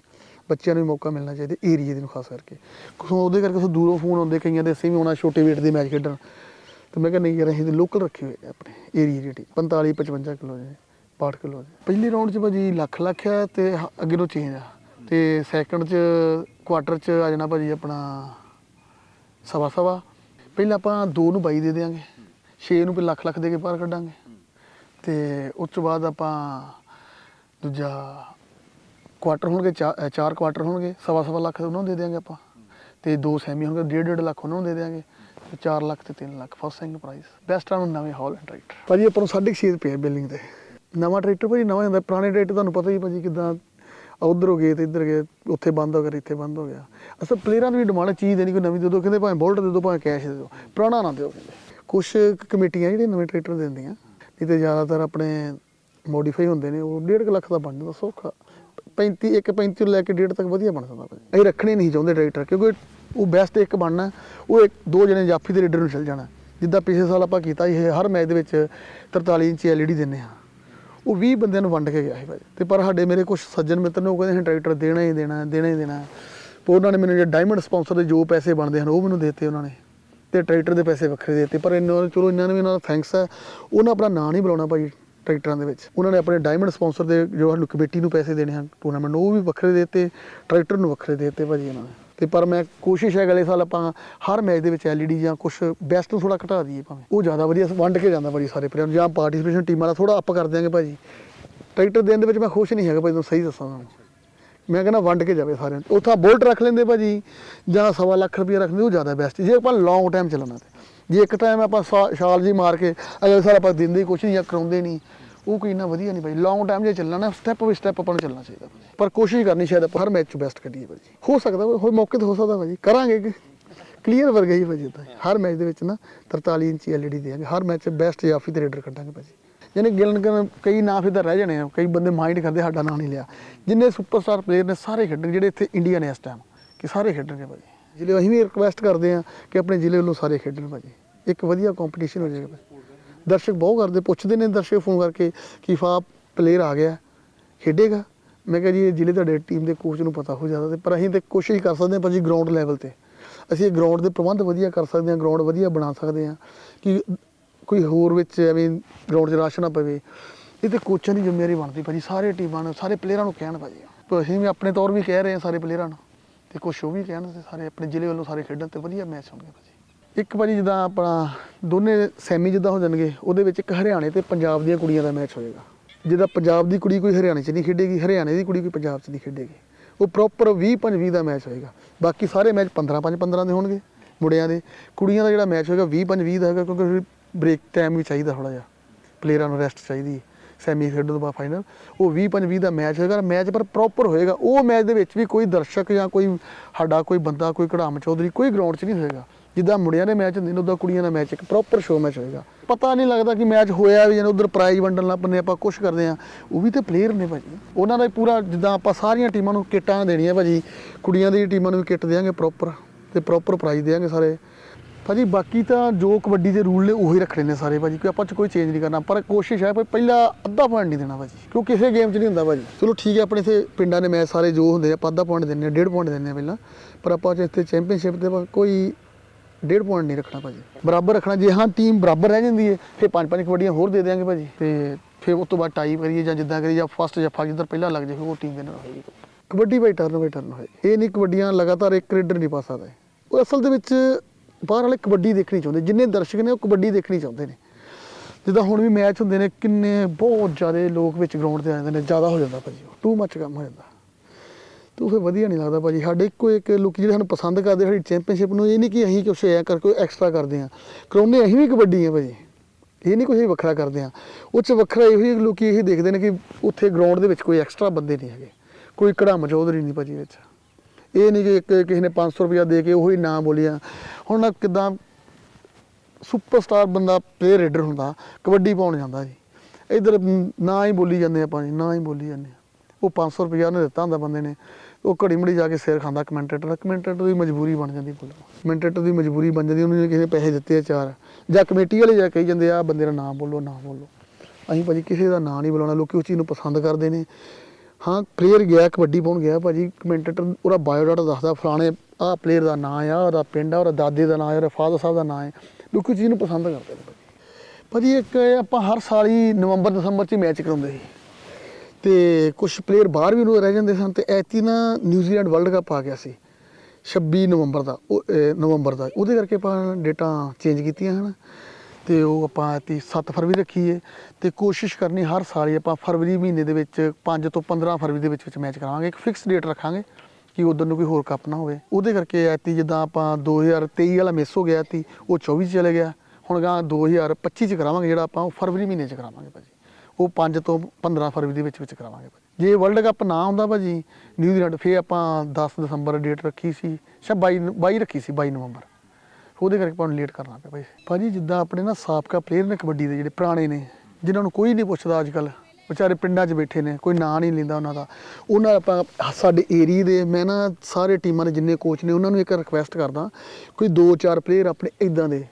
ਬੱਚਿਆਂ ਨੂੰ ਵੀ ਮੌਕਾ ਮਿਲਣਾ ਚਾਹੀਦਾ ਏਰੀਏ ਦੇ ਨੂੰ ਖਾਸ ਕਰਕੇ। ਸੋ ਉਹਦੇ ਕਰਕੇ ਸੋ ਦੂਰੋਂ ਫੋਨ ਆਉਂਦੇ ਕਈਆਂ ਦੇ, ਅਸੀਂ ਵੀ ਆਉਣਾ ਛੋਟੇ weight ਦੇ ਮੈਚ ਖੇਡਣ। ਤੇ ਮੈਂ ਕਿਹਾ ਨਹੀਂ ਯਾਰ, ਅਸੀਂ ਲੋਕਲ ਰੱਖੇ ਹੋਏ ਨੇ ਆਪਣੇ ਏਰੀਏ ਦੀ ਟੀਮ 45 55 ਕਿਲੋ ਦੇ 62 ਕਿਲੋ ਦੇ ਪਹਿਲੀ ਰਾਉਂਡ 'ਚ ਭਾਜੀ ਲੱਖ ਲੱਖ ਹੈ ਤੇ ਹ- ਅੱਗੇ ਨੂੰ ਚੇਂਜ ਆ। ਤੇ ਸੈਕੰਡ 'ਚ ਕੁਆਟਰ 'ਚ ਆ ਜਾਣਾ ਭਾਜੀ ਆਪਣਾ ਸਵਾ ਸਵਾ। ਪਹਿਲਾਂ ਆਪਾਂ 2 ਨੂੰ ਬਾਈ ਦੇ ਦੇਾਂਗੇ 6 ਨੂੰ ਫਿਰ ਲੱਖ ਲੱਖ ਦੇ ਕੇ ਬਾਹਰ ਕੱਢਾਂਗੇ। ਤੇ ਉਸ ਤੋਂ ਬਾਅਦ ਆਪਾਂ ਦੂਜਾ ਕੁਆਟਰ ਹੋਣਗੇ, ਚਾ- ਚਾਰ ਕੁਆਟਰ ਹੋਣਗੇ। ਸਵਾ ਸਵਾ ਲੱਖ ਉਹਨਾਂ ਨੂੰ ਦੇ ਦੇਾਂਗੇ ਆਪਾਂ। ਤੇ ਦੋ ਸੈਮੀ ਹੋਣਗੇ, ਡੇਢ ਡੇਢ ਲੱਖ ਉਹਨਾਂ ਨੂੰ ਦੇ ਦੇਾਂਗੇ ਤੇ 4 ਲੱਖ ਤੇ 3 lakh first second prize best ਆ ਨੂੰ ਨਵੇਂ ਹਾਲੈਂਡ ਟਰੈਕਟਰ ਭਾਜੀ ਆਪਾਂ ਨੂੰ 6.5 ਰੁਪਏ ਬਿਲਿੰਗ ਤੇ। ਨਵਾਂ ਟਰੈਕਟਰ ਭਾਜੀ ਨਵਾਂ ਹੁੰਦਾ ਪੁਰਾਣੇ ਟਰੈਕਟਰ ਤੁਹਾਨੂੰ ਪਤਾ ਹੀ ਭਾਜੀ ਕਿਦਾਂ ਉਧਰੋਂ ਗਏ ਤੇ ਇੱਧਰ ਗਏ ਉੱਥੇ ਬੰਦ ਹੋ ਗਿਆ ਇੱਥੇ ਬੰਦ ਹੋ ਗਿਆ। ਅਸਲ ਪਲੇਅਰਾਂ ਨੂੰ ਵੀ ਡਿਮਾਂਡ ਚੀਜ਼ ਦੇਣੀ ਕੋਈ ਨਵੀਂ ਦੇ ਦਿਓ ਕਹਿੰਦੇ ਭਾਵੇਂ ਬੋਲਟ ਦੇ ਦਿਓ ਭਾਵੇਂ ਕੈਸ਼ ਦੇ ਦਿਓ ਪੁਰਾਣਾ ਨਾ ਦਿਓ ਕਹਿੰਦੇ। ਕੁਝ ਕਮੇਟੀਆਂ ਜਿਹੜੀਆਂ ਨਵੇਂ ਟਰੈਕਟਰ ਦਿੰਦੀਆਂ ਨਹੀਂ ਤੇ ਜ਼ਿਆਦਾਤਰ ਆਪਣੇ ਮੋਡੀਫਾਈ ਹੁੰਦੇ ਨੇ ਉਹ 1.5 ਲੱਖ ਦਾ ਬਣ ਜਾਂਦਾ ਸੌਖਾ। 35 ਇੱਕ 35 ਤੋਂ ਲੈ ਕੇ 1.5 ਤੱਕ ਵਧੀਆ ਬਣ ਸਕਦਾ ਭਾਜੀ। ਅਸੀਂ ਰੱਖਣੇ ਨਹੀਂ ਚਾਹੁੰਦੇ ਟਰੈਕਟਰ ਕਿਉਂਕਿ ਉਹ ਬੈਸਟ ਇੱਕ ਬਣਨਾ ਉਹ ਇੱਕ ਦੋ ਜਣੇ ਜਾਫੀ ਦੇ ਰੇਡਰ ਨੂੰ ਚੱਲ ਜਾਣਾ। ਜਿੱਦਾਂ ਪਿਛਲੇ ਸਾਲ ਆਪਾਂ ਕੀਤਾ ਸੀ, ਇਹ ਹਰ ਮੈਚ ਦੇ ਵਿੱਚ 43 ਇੰਚੀ ਐਲਈਡੀ ਦਿੰਨੇ ਆ ਉਹ 20 ਬੰਦਿਆਂ ਨੂੰ ਵੰਡ ਕੇ ਗਿਆ ਸੀ ਭਾਜੀ। ਤੇ ਪਰ ਸਾਡੇ ਮੇਰੇ ਕੁਝ ਸੱਜਣ ਮਿੱਤਰ ਨੇ ਉਹ ਕਹਿੰਦੇ ਅਸੀਂ ਟਰੈਕਟਰ ਦੇਣਾ ਹੀ ਦੇਣਾ ਹੈ, ਦੇਣਾ ਹੀ ਦੇਣਾ। ਹੈ। ਪਰ ਉਹਨਾਂ ਨੇ ਮੈਨੂੰ ਜਿਹੜੇ ਡਾਇਮੰਡ ਸਪਾਂਸਰ ਦੇ ਜੋ ਪੈਸੇ ਬਣਦੇ ਹਨ ਉਹ ਮੈਨੂੰ ਦਿੱਤੇ ਉਹਨਾਂ ਨੇ। ਤੇ ਟਰੈਕਟਰ ਦੇ ਪੈਸੇ ਵੱਖਰੇ ਦਿੱਤੇ। ਪਰ ਇਹਨਾਂ ਨੂੰ ਚਲੋ ਇਹਨਾਂ ਨੂੰ ਵੀ ਇਹਨਾਂ ਦਾ ਥੈਂਕਸ ਹੈ। ਉਹਨਾਂ ਆਪਣਾ ਨਾਂ ਨਹੀਂ ਬੁਲਾਉਣਾ ਭਾਜੀ ਟਰੈਕਟਰਾਂ ਦੇ ਵਿੱਚ। ਉਹਨਾਂ ਨੇ ਆਪਣੇ ਡਾਇਮੰਡ ਸਪਾਂਸਰ ਦੇ ਜੋ ਸਾਨੂੰ ਕਮੇਟੀ ਨੂੰ ਪੈਸੇ ਦੇਣੇ ਹਨ ਟੂਰਨਾਮੈਂਟ ਨੂੰ ਉਹ ਵੀ ਵੱਖਰੇ ਦਿੱਤੇ। ਟਰੈਕਟਰ ਨੂੰ ਵੱਖਰੇ ਦਿੱਤੇ ਭਾਜੀ ਇਹਨਾਂ ਨੇ। ਤੇ ਪਰ ਮੈਂ ਕੋਸ਼ਿਸ਼ ਹੈ ਅਗਲੇ ਸਾਲ ਆਪਾਂ ਹਰ ਮੈਚ ਦੇ ਵਿੱਚ ਐਲਈਡੀ ਜਾਂ ਕੁਝ ਬੈਸਟ ਨੂੰ ਥੋੜਾ ਘਟਾ ਦਈਏ ਭਾਵੇਂ। ਉਹ ਜ਼ਿਆਦਾ ਵਧੀਆ ਵੰਡ ਕੇ ਜਾਂਦਾ ਭਾਜੀ ਸਾਰੇ ਪਲੇਅਰ ਜਾਂ ਪਾਰਟਿਸਿਪੇਸ਼ਨ ਟੀਮਾਂ ਦਾ ਥੋੜਾ ਅਪ ਕਰ ਦਿਆਂਗੇ ਭਾਜੀ। ਟਰੈਕਟਰ ਦੇਣ ਦੇ ਵਿੱਚ ਮੈਂ ਖੁਸ਼ ਨਹੀਂ ਹੈਗਾ ਭਾਜੀ, ਤੁਹਾਨੂੰ ਸਹੀ ਦੱਸਾਂ ਮੈਂ ਕਹਿੰਦਾ ਵੰਡ ਕੇ ਜਾਵੇ ਸਾਰਿਆਂ ਨੂੰ। ਉੱਥਾ ਬੁਲਟ ਰੱਖ ਲੈਂਦੇ ਭਾਜੀ, ਜਾਂ ਸਵਾ ਲੱਖ ਰੁਪਏ ਰੱਖ ਲੈਂਦੇ ਉਹ ਜ਼ਿਆਦਾ ਬੈਸਟ ਜੇ ਆਪਾਂ ਲੌਂਗ ਟਾਈਮ ਚੱਲਣਾ ਤੇ। ਜੇ ਇੱਕ ਟਾਈਮ ਆਪਾਂ ਸਾਲ ਜੀ ਮਾਰ ਕੇ ਅਗਲੇ ਸਾਲ ਆਪਾਂ ਦਿੰਦੇ ਹੀ ਕੁਛ ਨਹੀਂ ਜਾਂ ਕਰਾਉਂਦੇ ਨਹੀਂ। ਉਹ ਕੋਈ ਇੰਨਾ ਵਧੀਆ ਨਹੀਂ ਭਾਜੀ। ਲੌਂਗ ਟਾਈਮ ਜੇ ਚੱਲਣਾ ਨਾ ਸਟੈਪ ਬਾਈ ਸਟੈਪ ਆਪਾਂ ਨੂੰ ਚੱਲਣਾ ਚਾਹੀਦਾ ਪਰ ਕੋਸ਼ਿਸ਼ ਕਰਨੀ ਸ਼ਾਇਦ ਆਪਾਂ ਹਰ ਮੈਚ 'ਚ ਬੈਸਟ ਕੱਢੀਏ ਭਾਜੀ। ਹੋ ਸਕਦਾ ਹੋ ਮੌਕੇ ਤੇ ਹੋ ਸਕਦਾ ਭਾਜੀ। ਕਰਾਂਗੇ ਕਿ ਕਲੀਅਰ ਵਰਗਾ ਹੀ ਭਾਜੀ ਤਾਂ ਹਰ ਮੈਚ ਦੇ ਵਿੱਚ ਨਾ 43 ਇੰਚੀ ਐਲਈਡੀ ਦੇਾਂਗੇ ਹਰ ਮੈਚ 'ਚ ਬੈਸਟ ਜਾਫੀ ਤੇ ਰੇਡਰ ਕੱਢਾਂਗੇ ਭਾਜੀ। ਯਾਨੀ ਗਿਲਨ ਕਰਨ ਕਈ ਨਾਂ ਫਿਰ ਤਾਂ ਰਹਿ ਜਾਣੇ ਆ। ਕਈ ਬੰਦੇ ਮਾਈਂਡ ਕਰਦੇ ਸਾਡਾ ਨਾਂ ਨਹੀਂ ਲਿਆ। ਜਿੰਨੇ ਸੁਪਰਸਟਾਰ ਪਲੇਅਰ ਨੇ ਸਾਰੇ ਖੇਡਣ, ਜਿਹੜੇ ਇੱਥੇ ਇੰਡੀਆ ਨੇ ਇਸ ਟਾਈਮ ਕਿ ਸਾਰੇ ਖੇਡਣਗੇ ਭਾਜੀ। ਜ਼ਿਲ੍ਹੇ ਅਸੀਂ ਵੀ ਰਿਕੁਐਸਟ ਕਰਦੇ ਆ ਕਿ ਆਪਣੇ ਜ਼ਿਲ੍ਹੇ ਵੱਲੋਂ ਸਾਰੇ ਖੇਡਣ ਭਾਜੀ। ਇੱਕ ਵਧੀਆ ਕੰਪੀਟੀਸ਼ਨ ਹੋ ਜਾਏਗਾ ਭਾਜੀ। ਦਰਸ਼ਕ ਬਹੁਤ ਕਰਦੇ, ਪੁੱਛਦੇ ਨੇ ਦਰਸ਼ਕ ਫੋਨ ਕਰਕੇ ਕਿ ਫਾ ਪਲੇਅਰ ਆ ਗਿਆ, ਖੇਡੇਗਾ? ਮੈਂ ਕਿਹਾ ਜੀ, ਇਹ ਜ਼ਿਲ੍ਹੇ ਤੁਹਾਡੇ ਟੀਮ ਦੇ ਕੋਚ ਨੂੰ ਪਤਾ ਹੋ ਜਾਂਦਾ ਤੇ, ਪਰ ਅਸੀਂ ਤੇ ਕੋਸ਼ਿਸ਼ ਕਰ ਸਕਦੇ ਹਾਂ ਭਾਜੀ ਗਰਾਊਂਡ ਲੈਵਲ ਤੇ। ਅਸੀਂ ਇਹ ਗਰਾਊਂਡ ਦੇ ਪ੍ਰਬੰਧ ਵਧੀਆ ਕਰ ਸਕਦੇ ਹਾਂ ਗਰਾਊਂਡ ਵਧੀਆ ਬਣਾ ਸਕਦੇ ਹਾਂ, ਕਿ ਕੋਈ ਹੋਰ ਵਿੱਚ ਐਵੇਂ ਗਰਾਊਂਡ 'ਚ ਰਸ਼ ਨਾ ਪਵੇ। ਇਹ ਤੇ ਕੋਚਾਂ ਦੀ ਜ਼ਿੰਮੇਵਾਰੀ ਬਣਦੀ ਭਾਜੀ, ਸਾਰੇ ਟੀਮਾਂ ਨੂੰ, ਸਾਰੇ ਪਲੇਅਰਾਂ ਨੂੰ ਕਹਿਣ ਭਾਜੀ। ਤੇ ਅਸੀਂ ਵੀ ਆਪਣੇ ਤੌਰ ਵੀ ਕਹਿ ਰਹੇ ਹਾਂ ਸਾਰੇ ਪਲੇਅਰਾਂ ਨੂੰ, ਤੇ ਕੁਛ ਉਹ ਵੀ ਕਹਿਣ ਤੇ ਸਾਰੇ ਆਪਣੇ ਜ਼ਿਲ੍ਹੇ ਵੱਲੋਂ ਸਾਰੇ ਖੇਡਣ ਤੇ ਵਧੀਆ ਮੈਚ ਹੋਣਗੇ ਭਾਜੀ। ਇੱਕ ਵਾਰੀ ਜਿੱਦਾਂ ਆਪਣਾ ਦੋਨੇ ਸੈਮੀ ਜਿੱਦਾਂ ਹੋ ਜਾਣਗੇ, ਉਹਦੇ ਵਿੱਚ ਇੱਕ ਹਰਿਆਣੇ ਤੇ ਪੰਜਾਬ ਦੀਆਂ ਕੁੜੀਆਂ ਦਾ ਮੈਚ ਹੋਏਗਾ। ਜਿੱਦਾਂ ਪੰਜਾਬ ਦੀ ਕੁੜੀ ਕੋਈ ਹਰਿਆਣੇ 'ਚ ਨਹੀਂ ਖੇਡੇਗੀ, ਹਰਿਆਣੇ ਦੀ ਕੁੜੀ ਕੋਈ ਪੰਜਾਬ 'ਚ ਨਹੀਂ ਖੇਡੇਗੀ। ਉਹ ਪ੍ਰੋਪਰ 20 5 20 ਦਾ ਮੈਚ ਹੋਏਗਾ। ਬਾਕੀ ਸਾਰੇ ਮੈਚ 15 5 15 ਦੇ ਹੋਣਗੇ ਮੁੰਡਿਆਂ ਦੇ। ਕੁੜੀਆਂ ਦਾ ਜਿਹੜਾ ਮੈਚ ਹੋਏਗਾ 20 5 20 ਦਾ ਹੈਗਾ, ਕਿਉਂਕਿ ਬ੍ਰੇਕ ਟਾਈਮ ਵੀ ਚਾਹੀਦਾ ਥੋੜਾ ਜਿਹਾ। ਪਲੇਅਰਾਂ ਨੂੰ ਰੈਸਟ ਚਾਹੀਦੀ ਸੈਮੀ ਖੇਡਣ ਤੋਂ ਬਾਅਦ ਫਾਈਨਲ ਉਹ 20 5 20 ਦਾ ਮੈਚ ਹੋਏਗਾ। ਮੈਚ ਪਰ ਪ੍ਰੋਪਰ ਹੋਏਗਾ, ਉਹ ਮੈਚ ਦੇ ਵਿੱਚ ਵੀ ਕੋਈ ਦਰਸ਼ਕ ਜਾਂ ਕੋਈ ਸਾਡਾ ਕੋਈ ਬੰਦਾ, ਕੋਈ ਕੜਾਮ ਚੌਧਰੀ ਕੋਈ ਗਰਾਊਂਡ 'ਚ ਨਹੀਂ ਹੋਏਗਾ। ਜਿੱਦਾਂ ਮੁੰਡਿਆਂ ਦੇ ਮੈਚ ਹੁੰਦੇ ਨੇ, ਉਦਾਂ ਕੁੜੀਆਂ ਦਾ ਮੈਚ, ਇੱਕ ਪ੍ਰੋਪਰ ਸ਼ੋਅ ਮੈਚ ਹੋਏਗਾ। ਪਤਾ ਨਹੀਂ ਲੱਗਦਾ ਕਿ ਮੈਚ ਹੋਇਆ ਵੀ ਜਾਂ ਉਧਰ ਪ੍ਰਾਈਜ਼ ਵੰਡਣ ਲੱਗ ਪੰਨੇ ਆਪਾਂ ਕੁਝ ਕਰਦੇ ਆ। ਉਹ ਵੀ ਤੇ ਪਲੇਅਰ ਨੇ ਭਾਜੀ। ਉਹਨਾਂ ਦਾ ਹੀ ਪੂਰਾ ਜਿੱਦਾਂ ਆਪਾਂ ਸਾਰੀਆਂ ਟੀਮਾਂ ਨੂੰ ਕਿੱਟਾਂ ਦੇਣੀਆਂ ਭਾਜੀ। ਕੁੜੀਆਂ ਦੀ ਟੀਮਾਂ ਨੂੰ ਵੀ ਕਿੱਟ ਦੇਵਾਂਗੇ ਪ੍ਰੋਪਰ ਤੇ ਪ੍ਰੋਪਰ ਪ੍ਰਾਈਜ਼ ਦੇਵਾਂਗੇ ਸਾਰੇ। ਭਾਜੀ, ਬਾਕੀ ਤਾਂ ਜੋ ਕਬੱਡੀ ਦੇ ਰੂਲ ਨੇ, ਉਹੀ ਰੱਖਣੇ ਨੇ ਸਾਰੇ ਭਾਜੀ ਕੋਈ ਆਪਾਂ ਚ ਕੋਈ ਚੇਂਜ ਨਹੀਂ ਕਰਨਾ। ਪਰ ਕੋਸ਼ਿਸ਼ ਹੈ, ਭਾਈ ਪਹਿਲਾ ਅੱਧਾ ਪੁਆਇੰਟ ਨਹੀਂ ਦੇਣਾ ਭਾਜੀ। ਕਿਉਂ ਕਿਸੇ ਗੇਮ 'ਚ ਨਹੀਂ ਹੁੰਦਾ ਭਾਜੀ। ਚਲੋ ਠੀਕ ਹੈ, ਆਪਣੇ ਇੱਥੇ ਪਿੰਡਾਂ ਦੇ ਮੈਚ ਸਾਰੇ ਜੋ ਹੁੰਦੇ ਆ, ਆਪਾਂ ਅੱਧਾ ਪੁਆਇੰਟ ਦਿੰਦੇ ਆ ਡੇਢ ਪੁਆਇੰਟ ਦਿੰਦੇ ਆ ਪਹਿਲਾਂ। ਪਰ ਆਪਾਂ ਚ ਇੱਥੇ ਚੈਂਪੀਅਨਸ਼ਿਪ ਤੇ ਆਪਾਂ ਕੋਈ ਡੇਢ ਪੁਆਇੰਟ ਨਹੀਂ ਰੱਖਣਾ ਭਾਜੀ। ਬਰਾਬਰ ਰੱਖਣਾ, ਜੇ ਹਾਂ ਟੀਮ ਬਰਾਬਰ ਰਹਿ ਜਾਂਦੀ ਹੈ ਫਿਰ ਪੰਜ ਪੰਜ ਕਬੱਡੀਆਂ ਹੋਰ ਦੇ ਦੇਵਾਂਗੇ ਭਾਜੀ। ਤੇ ਫਿਰ ਉਸ ਤੋਂ ਬਾਅਦ ਟਾਈ ਕਰੀਏ ਜਾਂ ਜਿੱਦਾਂ ਕਰੀਏ ਜਾਂ ਫਸਟ ਜੱਫਾ ਜਿੱਧਰ ਪਹਿਲਾਂ ਲੱਗ ਜਾਵੇ ਉਹ ਟੀਮ ਦੇ ਨਾਲ। ਹੋਏਗੀ kabaddi by turn by turn ਹੋਏ। ਇਹ ਨਹੀਂ ਕਬੱਡੀਆਂ ਲਗਾਤਾਰ ਇੱਕ ਰੇਡਰ ਨਹੀਂ ਪਾ ਸਕਦਾ ਉਹ ਅਸਲ ਦੇ ਵਿੱਚ ਬਾਹਰ ਵਾਲੇ ਕਬੱਡੀ ਦੇਖਣੀ ਚਾਹੁੰਦੇ। ਜਿੰਨੇ ਦਰਸ਼ਕ ਨੇ ਉਹ ਕਬੱਡੀ ਦੇਖਣੀ ਚਾਹੁੰਦੇ ਨੇ। ਜਿੱਦਾਂ ਹੁਣ ਵੀ ਮੈਚ ਹੁੰਦੇ ਨੇ, ਕਿੰਨੇ ਬਹੁਤ ਜ਼ਿਆਦਾ ਲੋਕ ਵਿੱਚ ਗਰਾਊਂਡ ਤੇ ਆ ਜਾਂਦੇ ਨੇ, ਜ਼ਿਆਦਾ ਹੋ ਜਾਂਦਾ ਭਾਜੀ ਟੂ ਮੱਚ ਕੰਮ ਹੋ ਜਾਂਦਾ। ਤੂੰ ਫਿਰ ਵਧੀਆ ਨਹੀਂ ਲੱਗਦਾ ਭਾਜੀ। ਸਾਡੇ ਇੱਕੋ ਇੱਕ ਲੋਕੀ ਜਿਹੜੇ ਸਾਨੂੰ ਪਸੰਦ ਕਰਦੇ ਸਾਡੀ ਚੈਂਪੀਅਨਸ਼ਿਪ ਨੂੰ, ਇਹ ਨਹੀਂ ਕਿ ਅਸੀਂ ਕੁਛ ਐ ਕਰਕੇ ਐਕਸਟਰਾ ਕਰਦੇ ਆ। ਕਰਾਉਂਦੇ ਅਸੀਂ ਵੀ ਕਬੱਡੀ ਆ ਭਾਜੀ। ਇਹ ਨਹੀਂ ਕੁਝ ਵੱਖਰਾ ਕਰਦੇ ਆ। ਉਹ ਚ ਵੱਖਰਾ ਇਹੋ ਹੀ ਲੋਕੀ ਇਹ ਦੇਖਦੇ ਨੇ ਕਿ ਉੱਥੇ ਗਰਾਊਂਡ ਦੇ ਵਿੱਚ ਕੋਈ ਐਕਸਟਰਾ ਬੰਦੇ ਨਹੀਂ ਹੈਗੇ। ਕੋਈ ਕੜਾਮ ਚੌਧਰੀ ਨਹੀਂ ਭਾਜੀ ਵਿੱਚ ਇਹ ਨਹੀਂ ਕਿ ਇੱਕ ਕਿਸੇ ਨੇ 500 ਰੁਪਇਆ ਦੇ ਕੇ ਉਹੀ ਨਾਂ ਬੋਲਿਆ। ਹੁਣ ਕਿਦਾਂ ਸੁਪਰਸਟਾਰ ਬੰਦਾ ਪਲੇਅਰ ਰੇਡਰ ਹੁੰਦਾ, ਕਬੱਡੀ ਪਾਉਣ ਜਾਂਦਾ ਜੀ। ਇਧਰ ਨਾ ਹੀ ਬੋਲੀ ਜਾਂਦੇ ਆਪਾਂ ਜੀ, ਨਾ ਹੀ ਬੋਲੀ ਜਾਂਦੇ ਆ। ਉਹ 500 ਰੁਪਇਆ ਉਹਨੇ ਦਿੱਤਾ ਹੁੰਦਾ ਬੰਦੇ ਨੇ। ਉਹ ਘੜੀ ਮੜੀ ਜਾ ਕੇ ਸਿਰ ਖਾਂਦਾ ਕਮੈਂਟੇਟਰ ਦਾ। ਕਮੈਂਟੇਟਰ ਦੀ ਮਜਬੂਰੀ ਬਣ ਜਾਂਦੀ ਬੋਲੋ ਕਮੈਂਟੇਟਰ ਦੀ ਮਜਬੂਰੀ ਬਣ ਜਾਂਦੀ, ਉਹਨੂੰ ਕਿਸੇ ਪੈਸੇ ਦਿੱਤੇ ਆ ਚਾਰ। ਜਾਂ ਕਮੇਟੀ ਵਾਲੇ ਜਾ ਕਹੀ ਜਾਂਦੇ ਆ ਬੰਦੇ ਦਾ ਨਾਮ ਬੋਲੋ, ਨਾ ਬੋਲੋ। ਅਸੀਂ ਭਾਜੀ ਕਿਸੇ ਦਾ ਨਾਂ ਨਹੀਂ ਬੁਲਾਉਣਾ, ਲੋਕੀ ਉਸ ਚੀਜ਼ ਨੂੰ ਪਸੰਦ ਕਰਦੇ ਨੇ। ਹਾਂ ਪਲੇਅਰ ਗਿਆ, ਕਬੱਡੀ ਪਾਉਣ ਗਿਆ, ਭਾਜੀ ਕਮੈਂਟੇਟਰ ਉਹਦਾ ਬਾਇਓਡਾਟਾ ਦੱਸਦਾ, ਫਲਾਣੇ ਆਹ ਪਲੇਅਰ ਦਾ ਨਾਂ ਆ, ਉਹਦਾ ਪਿੰਡ ਆ, ਉਹਦਾ ਦਾਦੇ ਦਾ ਨਾਂ ਆ, ਉਹਦਾ ਫਾਦਰ ਸਾਹਿਬ ਦਾ ਨਾਂ ਹੈ ਲੋਕੀ ਉਸ ਚੀਜ਼ ਨੂੰ ਪਸੰਦ ਕਰਦੇ ਨੇ ਭਾਜੀ। ਭਾਜੀ ਇੱਕ ਆਪਾਂ ਹਰ ਸਾਲ ਹੀ ਨਵੰਬਰ, ਦਸੰਬਰ 'ਚ ਮੈਚ ਕਰਾਉਂਦੇ ਸੀ। ਤੇ ਕੁਝ ਪਲੇਅਰ ਬਾਹਰ ਵੀ ਨੂੰ ਰਹਿ ਜਾਂਦੇ ਸਨ ਤੇ ਐਤੀ ਨਾ ਨਿਊਜ਼ੀਲੈਂਡ ਵਰਲਡ ਕੱਪ ਆ ਗਿਆ ਸੀ। 26 ਨਵੰਬਰ ਦਾ ਉਹ, ਨਵੰਬਰ ਦਾ। ਉਹਦੇ ਕਰਕੇ ਆਪਾਂ ਡੇਟਾ ਚੇਂਜ ਕੀਤੀਆਂ ਹਨ ਤੇ ਉਹ ਆਪਾਂ ਐਤੀ 7 ਫਰਵਰੀ ਰੱਖੀਏ ਹੈ ਤੇ ਕੋਸ਼ਿਸ਼ ਕਰਨੀ ਹਰ ਸਾਲ ਹੀ ਆਪਾਂ ਫਰਵਰੀ ਮਹੀਨੇ ਦੇ ਵਿੱਚ 5 ਤੋਂ 15 ਫਰਵਰੀ ਦੇ ਵਿੱਚ ਵਿੱਚ ਮੈਚ ਕਰਾਵਾਂਗੇ। ਇੱਕ ਫਿਕਸ ਡੇਟ ਰੱਖਾਂਗੇ ਕਿ ਉਦੋਂ ਨੂੰ ਕੋਈ ਹੋਰ ਕੱਪ ਨਾ ਹੋਵੇ। ਉਹਦੇ ਕਰਕੇ ਐਤੀ ਜਿੱਦਾਂ ਆਪਾਂ 2023 ਵਾਲਾ ਮਿਸ ਹੋ ਗਿਆ ਤੀ ਉਹ 24 ਚ ਚਲੇ ਗਿਆ। ਹੁਣ ਗਾ 2025 ਚ ਕਰਾਵਾਂਗੇ ਜਿਹੜਾ ਆਪਾਂ ਉਹ ਫਰਵਰੀ ਮਹੀਨੇ ਚ ਕਰਾਵਾਂਗੇ ਭਾਜੀ। ਉਹ 5 ਤੋਂ 15 ਫਰਵਰੀ ਦੇ ਵਿੱਚ ਵਿੱਚ ਕਰਾਵਾਂਗੇ ਭਾਜੀ। ਜੇ ਵਰਲਡ ਕੱਪ ਨਾ ਹੁੰਦਾ ਭਾਜੀ ਨਿਊਜ਼ੀਲੈਂਡ ਫੇਰ ਆਪਾਂ 10 ਦਸੰਬਰ ਡੇਟ ਰੱਖੀ ਸੀ ਸ਼ਾ 22 ਨੂੰ- 22 ਰੱਖੀ ਸੀ 22 ਨਵੰਬਰ। ਉਹਦੇ ਕਰਕੇ ਆਪਾਂ ਨੂੰ ਲੇਟ ਕਰਨਾ ਪਿਆ ਭਾਈ ਭਾਜੀ, ਜਿੱਦਾਂ ਆਪਣੇ ਨਾ ਸਾਬਕਾ ਪਲੇਅਰ ਨੇ ਕਬੱਡੀ ਦੇ ਜਿਹੜੇ ਪੁਰਾਣੇ ਨੇ, ਜਿਨ੍ਹਾਂ ਨੂੰ ਕੋਈ ਨਹੀਂ ਪੁੱਛਦਾ ਅੱਜ ਕੱਲ ਵਿਚਾਰੇ ਪਿੰਡਾਂ 'ਚ ਬੈਠੇ ਨੇ, ਕੋਈ ਨਾਂ ਨਹੀਂ ਲੈਂਦਾ ਉਹਨਾਂ ਦਾ। ਉਹਨਾਂ ਆਪਾਂ ਸਾਡੇ ਏਰੀਆ ਦੇ, ਮੈਂ ਨਾ ਸਾਰੇ ਟੀਮਾਂ ਦੇ ਜਿੰਨੇ ਕੋਚ ਨੇ, ਉਹਨਾਂ ਨੂੰ ਇੱਕ ਰਿਕੁਐਸਟ ਕਰਦਾ, ਕੋਈ 2-4 ਪਲੇਅਰ ਆਪਣੇ ਇਦਾਂ ਦੇ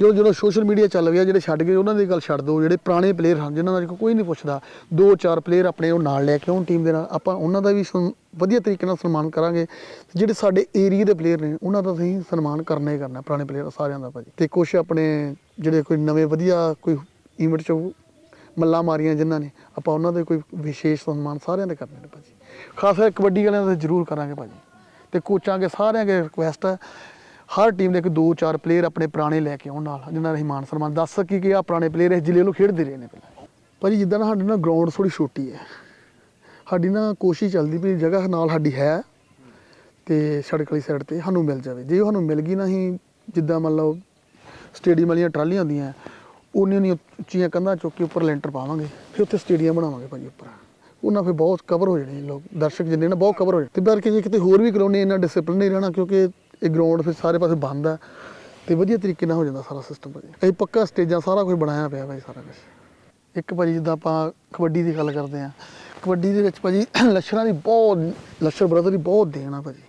ਜਦੋਂ ਜਦੋਂ ਸੋਸ਼ਲ ਮੀਡੀਆ ਚੱਲ ਗਿਆ ਜਿਹੜੇ ਛੱਡ ਗਏ, ਉਹਨਾਂ ਦੀ ਗੱਲ ਛੱਡ ਦਿਓ ਜਿਹੜੇ ਪੁਰਾਣੇ ਪਲੇਅਰ ਹਨ, ਜਿਨ੍ਹਾਂ ਦਾ ਕੋਈ ਨਹੀਂ ਪੁੱਛਦਾ, ਦੋ ਚਾਰ ਪਲੇਅਰ ਆਪਣੇ ਉਹ ਨਾਲ ਲੈ ਕੇ ਆਉਣ ਟੀਮ ਦੇ ਨਾਲ, ਆਪਾਂ ਉਹਨਾਂ ਦਾ ਵੀ ਸਨ- ਵਧੀਆ ਤਰੀਕੇ ਨਾਲ ਸਨਮਾਨ ਕਰਾਂਗੇ। ਜਿਹੜੇ ਸਾਡੇ ਏਰੀਆ ਦੇ ਪਲੇਅਰ ਨੇ, ਉਹਨਾਂ ਦਾ ਅਸੀਂ ਸਨਮਾਨ ਕਰਨਾ ਹੀ ਕਰਨਾ, ਪੁਰਾਣੇ ਪਲੇਅਰ ਸਾਰਿਆਂ ਦਾ ਭਾਜੀ। ਤੇ ਕੁਝ ਆਪਣੇ ਜਿਹੜੇ ਕੋਈ ਨਵੇਂ ਵਧੀਆ ਕੋਈ ਇਵੈਂਟ ਚ ਮੱਲਾ ਮਾਰੀਆਂ ਜਿਨ੍ਹਾਂ ਨੇ, ਆਪਾਂ ਉਹਨਾਂ ਦੇ ਕੋਈ ਵਿਸ਼ੇਸ਼ ਸਨਮਾਨ ਸਾਰਿਆਂ ਦੇ ਕਰਨੇ ਨੇ ਭਾਜੀ। ਖਾਸ ਕਰ ਕਬੱਡੀ ਵਾਲਿਆਂ ਦਾ ਜ਼ਰੂਰ ਕਰਾਂਗੇ ਭਾਜੀ। ਤੇ ਕੋਚਾਂ ਕੇ ਸਾਰਿਆਂ ਕੇ ਰਿਕੁਐਸਟ ਹੈ ਹਰ ਟੀਮ ਦੇ ਇੱਕ ਦੋ ਚਾਰ ਪਲੇਅਰ ਆਪਣੇ ਪੁਰਾਣੇ ਲੈ ਕੇ ਆਉਣ ਨਾਲ, ਜਿਨ੍ਹਾਂ ਦਾ ਮਾਨ ਸਨਮਾਨ ਦੱਸ ਸਕੀ ਕਿ ਆ ਪੁਰਾਣੇ ਪਲੇਅਰ ਇਸ ਜ਼ਿਲ੍ਹੇ ਨੂੰ ਖੇਡਦੇ ਰਹੇ ਨੇ ਪਹਿਲਾਂ। ਭਾਜੀ, ਜਿੱਦਾਂ ਨਾ ਸਾਡੇ ਨਾਲ ਗਰਾਊਂਡ ਥੋੜੀ ਛੋਟੀ ਹੈ। ਸਾਡੀ ਨਾ ਕੋਸ਼ਿਸ਼ ਚੱਲਦੀ ਵੀ ਜਗ੍ਹਾ ਨਾਲ ਸਾਡੀ ਹੈ ਤੇ ਸੜਕ ਵਾਲੀ ਸਾਈਡ ਤੇ ਸਾਨੂੰ ਮਿਲ ਜਾਵੇ। ਜੇ ਉਹ ਸਾਨੂੰ ਮਿਲ ਗਈ ਨਾ ਹੀ ਜਿੱਦਾਂ ਮੰਨ ਲਓ ਸਟੇਡੀਅਮ ਵਾਲੀਆਂ ਟਰਾਲੀਆਂ ਹੁੰਦੀਆਂ ਉਹਨੀਆਂ ਨਹੀਂ ਉੱਚੀਆਂ ਕੰਧਾਂ ਚੁੱਕ ਕੇ ਉੱਪਰ ਲੈਂਟਰ ਪਾਵਾਂਗੇ, ਫਿਰ ਉੱਥੇ ਸਟੇਡੀਅਮ ਬਣਾਵਾਂਗੇ ਭਾਜੀ ਉੱਪਰ। ਉਹਨਾਂ ਫਿਰ ਬਹੁਤ ਕਵਰ ਹੋ ਜਾਣੇ ਲੋਕ, ਦਰਸ਼ਕ ਜਿੰਨੇ ਨਾ ਬਹੁਤ ਕਵਰ ਹੋ ਜਾਣੇ ਤੇ ਬਾਕੀ ਜੇ ਕਿਤੇ ਹੋਰ ਵੀ ਕਰਾਉਣੇ ਇੰਨਾ ਡਿਸਪਲਿਨ ਨਹੀਂ ਰਹਿਣਾ, ਕਿਉਂਕਿ ਇਹ ਗਰਾਊਂਡ ਫਿਰ ਸਾਰੇ ਪਾਸੇ ਬੰਦ ਆ ਤੇ ਵਧੀਆ ਤਰੀਕੇ ਨਾਲ ਹੋ ਜਾਂਦਾ ਸਾਰਾ ਸਿਸਟਮ ਭਾਜੀ ਅਸੀਂ ਪੱਕਾ ਸਟੇਜਾਂ ਸਾਰਾ ਕੁਝ ਬਣਾਇਆ ਪਿਆ ਭਾਈ ਸਾਰਾ ਕੁਝ ਇੱਕ ਭਾਜੀ ਜਿੱਦਾਂ ਆਪਾਂ ਕਬੱਡੀ ਦੀ ਗੱਲ ਕਰਦੇ ਆ, ਕਬੱਡੀ ਦੇ ਵਿੱਚ ਭਾਜੀ ਲੱਛਰਾਂ ਦੀ ਬਹੁਤ ਲੱਛਰ ਬ੍ਰਦਰ ਦੀ ਬਹੁਤ ਦੇਣ ਆ ਭਾਜੀ।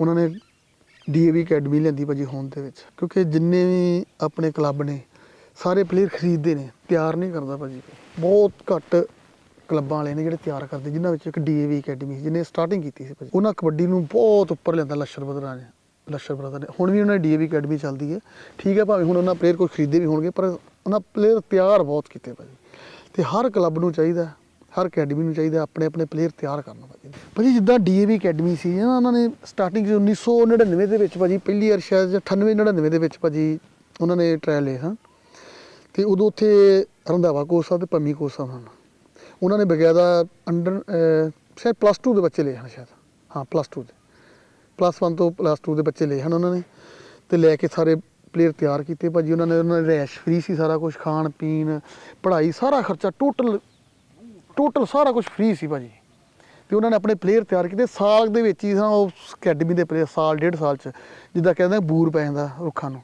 ਉਹਨਾਂ ਨੇ ਡੀਏਵੀ ਅਕੈਡਮੀ ਲੈਂਦੀ ਭਾਜੀ ਹੋਣ ਦੇ ਵਿੱਚ, ਕਿਉਂਕਿ ਜਿੰਨੇ ਵੀ ਆਪਣੇ ਕਲੱਬ ਨੇ, ਸਾਰੇ ਪਲੇਅਰ ਖਰੀਦਦੇ ਨੇ, ਤਿਆਰ ਨਹੀਂ ਕਰਦਾ ਭਾਜੀ। ਬਹੁਤ ਘੱਟ ਕਲੱਬਾਂ ਵਾਲੇ ਨੇ ਜਿਹੜੇ ਤਿਆਰ ਕਰਦੇ, ਜਿਨ੍ਹਾਂ ਵਿੱਚ ਇੱਕ ਡੀਏਵੀ ਅਕੈਡਮੀ ਜਿਹਨੇ ਸਟਾਰਟਿੰਗ ਕੀਤੀ ਸੀ ਭਾਜੀ। ਉਹਨਾਂ ਕਬੱਡੀ ਨੂੰ ਬਹੁਤ ਉੱਪਰ ਲਿਆਂਦਾ ਲੱਛਰ ਬ੍ਰਦਰਾਂ ਨੇ ਲੱਛਰ ਬਦਰਾ ਨੇ ਹੁਣ ਵੀ ਉਹਨਾਂ ਦੀ ਡੀਏਵੀ ਅਕੈਡਮੀ ਚੱਲਦੀ ਹੈ। ਠੀਕ ਹੈ ਭਾਵੇਂ ਹੁਣ ਉਹਨਾਂ ਪਲੇਅਰ ਕੋਈ ਖਰੀਦੇ ਵੀ ਹੋਣਗੇ, ਪਰ ਉਹਨਾਂ ਪਲੇਅਰ ਤਿਆਰ ਬਹੁਤ ਕੀਤੇ ਭਾਜੀ। ਤੇ ਹਰ ਕਲੱਬ ਨੂੰ ਚਾਹੀਦਾ, ਹਰ ਅਕੈਡਮੀ ਨੂੰ ਚਾਹੀਦਾ ਆਪਣੇ ਆਪਣੇ ਪਲੇਅਰ ਤਿਆਰ ਕਰਨਾ ਭਾਜੀ। ਭਾਜੀ, ਜਿੱਦਾਂ ਡੀਏਵੀ ਅਕੈਡਮੀ ਸੀ, ਨਾ ਉਹਨਾਂ ਨੇ ਸਟਾਰਟਿੰਗ 'ਚ 1999 ਦੇ ਵਿੱਚ ਭਾਜੀ, ਪਹਿਲੀ ਵਾਰ ਸ਼ਾਇਦ ਜਾਂ 98 99 ਦੇ ਵਿੱਚ ਭਾਜੀ ਉਹਨਾਂ ਨੇ ਟ੍ਰਾਇਲ ਲਏ, ਹਾਂ। ਤੇ ਉਦੋਂ ਉੱਥੇ ਰੰਧਾਵਾ ਕੋਚ ਸਾਹਿਬ ਤੇ ਪੰਮੀ ਕੋਚ ਸਾਹਿਬ ਹਨ। ਉਹਨਾਂ ਨੇ ਬਕਾਇਦਾ ਅੰਡਰ ਸ਼ਾਇਦ ਪਲੱਸ 2 ਦੇ ਬੱਚੇ ਲਏ ਹਨ ਸ਼ਾਇਦ। ਹਾਂ ਪਲੱਸ 2 ਦੇ। ਪਲੱਸ 1 ਤੋਂ ਪਲੱਸ 2 ਦੇ ਬੱਚੇ ਲਏ ਹਨ ਉਹਨਾਂ ਨੇ ਤੇ ਲੈ ਕੇ ਸਾਰੇ ਪਲੇਅਰ ਤਿਆਰ ਕੀਤੇ। ਭਾਜੀ, ਉਹਨਾਂ ਨੇ ਉਹਨਾਂ ਨੇ ਰੈਸ਼ ਫ੍ਰੀ ਸੀ ਸਾਰਾ ਕੁਝ ਖਾਣ, ਪੀਣ, ਪੜ੍ਹਾਈ, ਸਾਰਾ ਖਰਚਾ ਟੋਟਲ ਟੋਟਲ ਸਾਰਾ ਕੁਝ ਫ੍ਰੀ ਸੀ ਭਾਜੀ। ਤੇ ਉਹਨਾਂ ਨੇ ਆਪਣੇ ਪਲੇਅਰ ਤਿਆਰ ਕੀਤੇ। ਸਾਲ ਦੇ ਵਿੱਚ ਹੀ ਨਾ ਉਹ ਅਕੈਡਮੀ ਦੇ ਪਲੇਅਰ ਸਾਲ, ਡੇਢ ਸਾਲ ਚ, ਜਿੱਦਾਂ ਕਹਿੰਦੇ ਬੂਰ ਪੈ ਜਾਂਦਾ ਰੁੱਖਾਂ ਨੂੰ।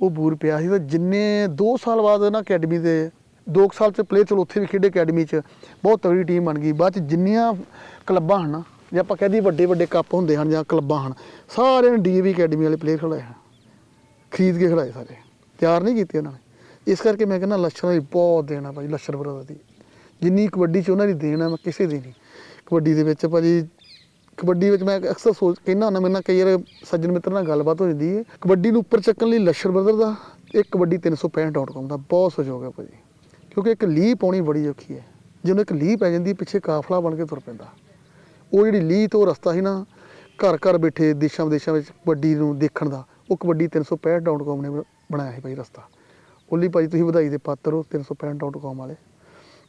ਉਹ ਬੂਰ ਪਿਆ ਸੀ ਤਾਂ ਜਿੰਨੇ 2 ਸਾਲ ਬਾਅਦ ਨਾ ਅਕੈਡਮੀ ਦੇ 2 ਸਾਲ ਚ ਪਲੇਅਰ ਚਲੋ ਉੱਥੇ ਵੀ ਖੇਡੇ ਅਕੈਡਮੀ ਚ, ਬਹੁਤ ਤਗੜੀ ਟੀਮ ਬਣ ਗਈ। ਬਾਅਦ ਚ ਜਿੰਨੀਆਂ ਕਲੱਬਾਂ ਹਨ, ਜੇ ਆਪਾਂ ਕਹਦੇ ਵੱਡੇ ਵੱਡੇ ਕੱਪ ਹੁੰਦੇ ਹਨ ਜਾਂ ਕਲੱਬਾਂ ਹਨ, ਸਾਰਿਆਂ ਨੇ ਡੀਏਵੀ ਅਕੈਡਮੀ ਵਾਲੇ ਪਲੇਅਰ ਖੜਾਏ ਹਨ। ਖਰੀਦ ਕੇ ਖੜਾਏ ਸਾਰੇ। ਤਿਆਰ ਨਹੀਂ ਕੀਤੇ ਉਹਨਾਂ ਨੇ। ਇਸ ਕਰਕੇ ਮੈਂ ਕਹਿੰਦਾ ਲੱਛਣ ਦੀ ਬਹੁਤ ਦੇਣਾ ਭਾਜੀ, ਲੱਛਣ ਬਰਦਰ ਦੀ। ਜਿੰਨੀ ਕਬੱਡੀ ਚ ਉਹਨਾਂ ਦੀ ਦੇਣ ਆ, ਮੈਂ ਕਿਸੇ ਦੀ ਨਹੀਂ। ਕਬੱਡੀ ਦੇ ਵਿੱਚ ਭਾਜੀ, ਕਬੱਡੀ ਵਿੱਚ ਮੈਂ ਅਕਸਰ ਸੋਚ ਕਹਿੰਦਾ ਹੁੰਦਾ, ਮੇਰੇ ਨਾਲ ਕਈ ਵਾਰ ਸੱਜਣ ਮਿੱਤਰ ਨਾਲ ਗੱਲਬਾਤ ਹੋ ਜਾਂਦੀ ਹੈ ਕਬੱਡੀ ਨੂੰ ਉੱਪਰ ਚੱਕਣ ਲਈ ਲੱਛਰ ਬ੍ਰਦਰ ਦਾ, ਇੱਕ ਕਬੱਡੀ 365.com ਦਾ, ਬਹੁਤ ਸਹਿਯੋਗ ਹੈ ਭਾਜੀ। ਕਿਉਂਕਿ ਇੱਕ ਲੀਹ ਪਾਉਣੀ ਬੜੀ ਔਖੀ ਹੈ। ਜਦੋਂ ਇੱਕ ਲੀਹ ਪੈ ਜਾਂਦੀ ਪਿੱਛੇ ਕਾਫਲਾ ਬਣ ਕੇ ਤੁਰ ਪੈਂਦਾ। ਉਹ ਜਿਹੜੀ ਲੀਹ ਤੋਂ ਰਸਤਾ ਸੀ ਨਾ ਘਰ ਘਰ ਬੈਠੇ ਦੇਸ਼ਾਂ ਵਿਦੇਸ਼ਾਂ ਵਿੱਚ ਕਬੱਡੀ ਨੂੰ ਦੇਖਣ ਦਾ ਉਹ ਕਬੱਡੀ 365.com ਨੇ ਬਣਾਇਆ ਸੀ ਭਾਈ ਰਸਤਾ। ਉਹਲੀ ਭਾਜੀ ਤੁਸੀਂ ਵਧਾਈ ਦੇ ਪਾਤਰ ਹੋ 365.com ਵਾਲੇ।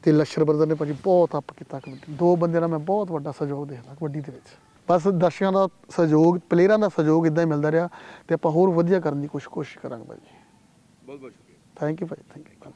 ਤੇ ਲਸ਼ਰ ਬਰਦਰ ਨੇ ਭਾਜੀ ਬਹੁਤ ਅੱਪ ਕੀਤਾ ਕਬੱਡੀ। ਦੋ ਬੰਦਿਆਂ ਦਾ ਮੈਂ ਬਹੁਤ ਵੱਡਾ ਸਹਿਯੋਗ ਦੇਖਦਾ ਕਬੱਡੀ ਦੇ ਵਿੱਚ। ਬਸ ਦਰਸ਼ਕਾਂ ਦਾ ਸਹਿਯੋਗ ਪਲੇਅਰਾਂ ਦਾ ਸਹਿਯੋਗ ਇਦਾਂ ਹੀ ਮਿਲਦਾ ਰਿਹਾ ਤੇ ਆਪਾਂ ਹੋਰ ਵਧੀਆ ਕਰਨ ਦੀ ਕੋਸ਼ਿਸ਼ ਕਰਾਂਗੇ ਭਾਜੀ। ਬਹੁਤ ਬਹੁਤ ਸ਼ੁਕਰੀਆ। ਥੈਂਕ ਯੂ ਭਾਜੀ ਥੈਂਕ ਯੂ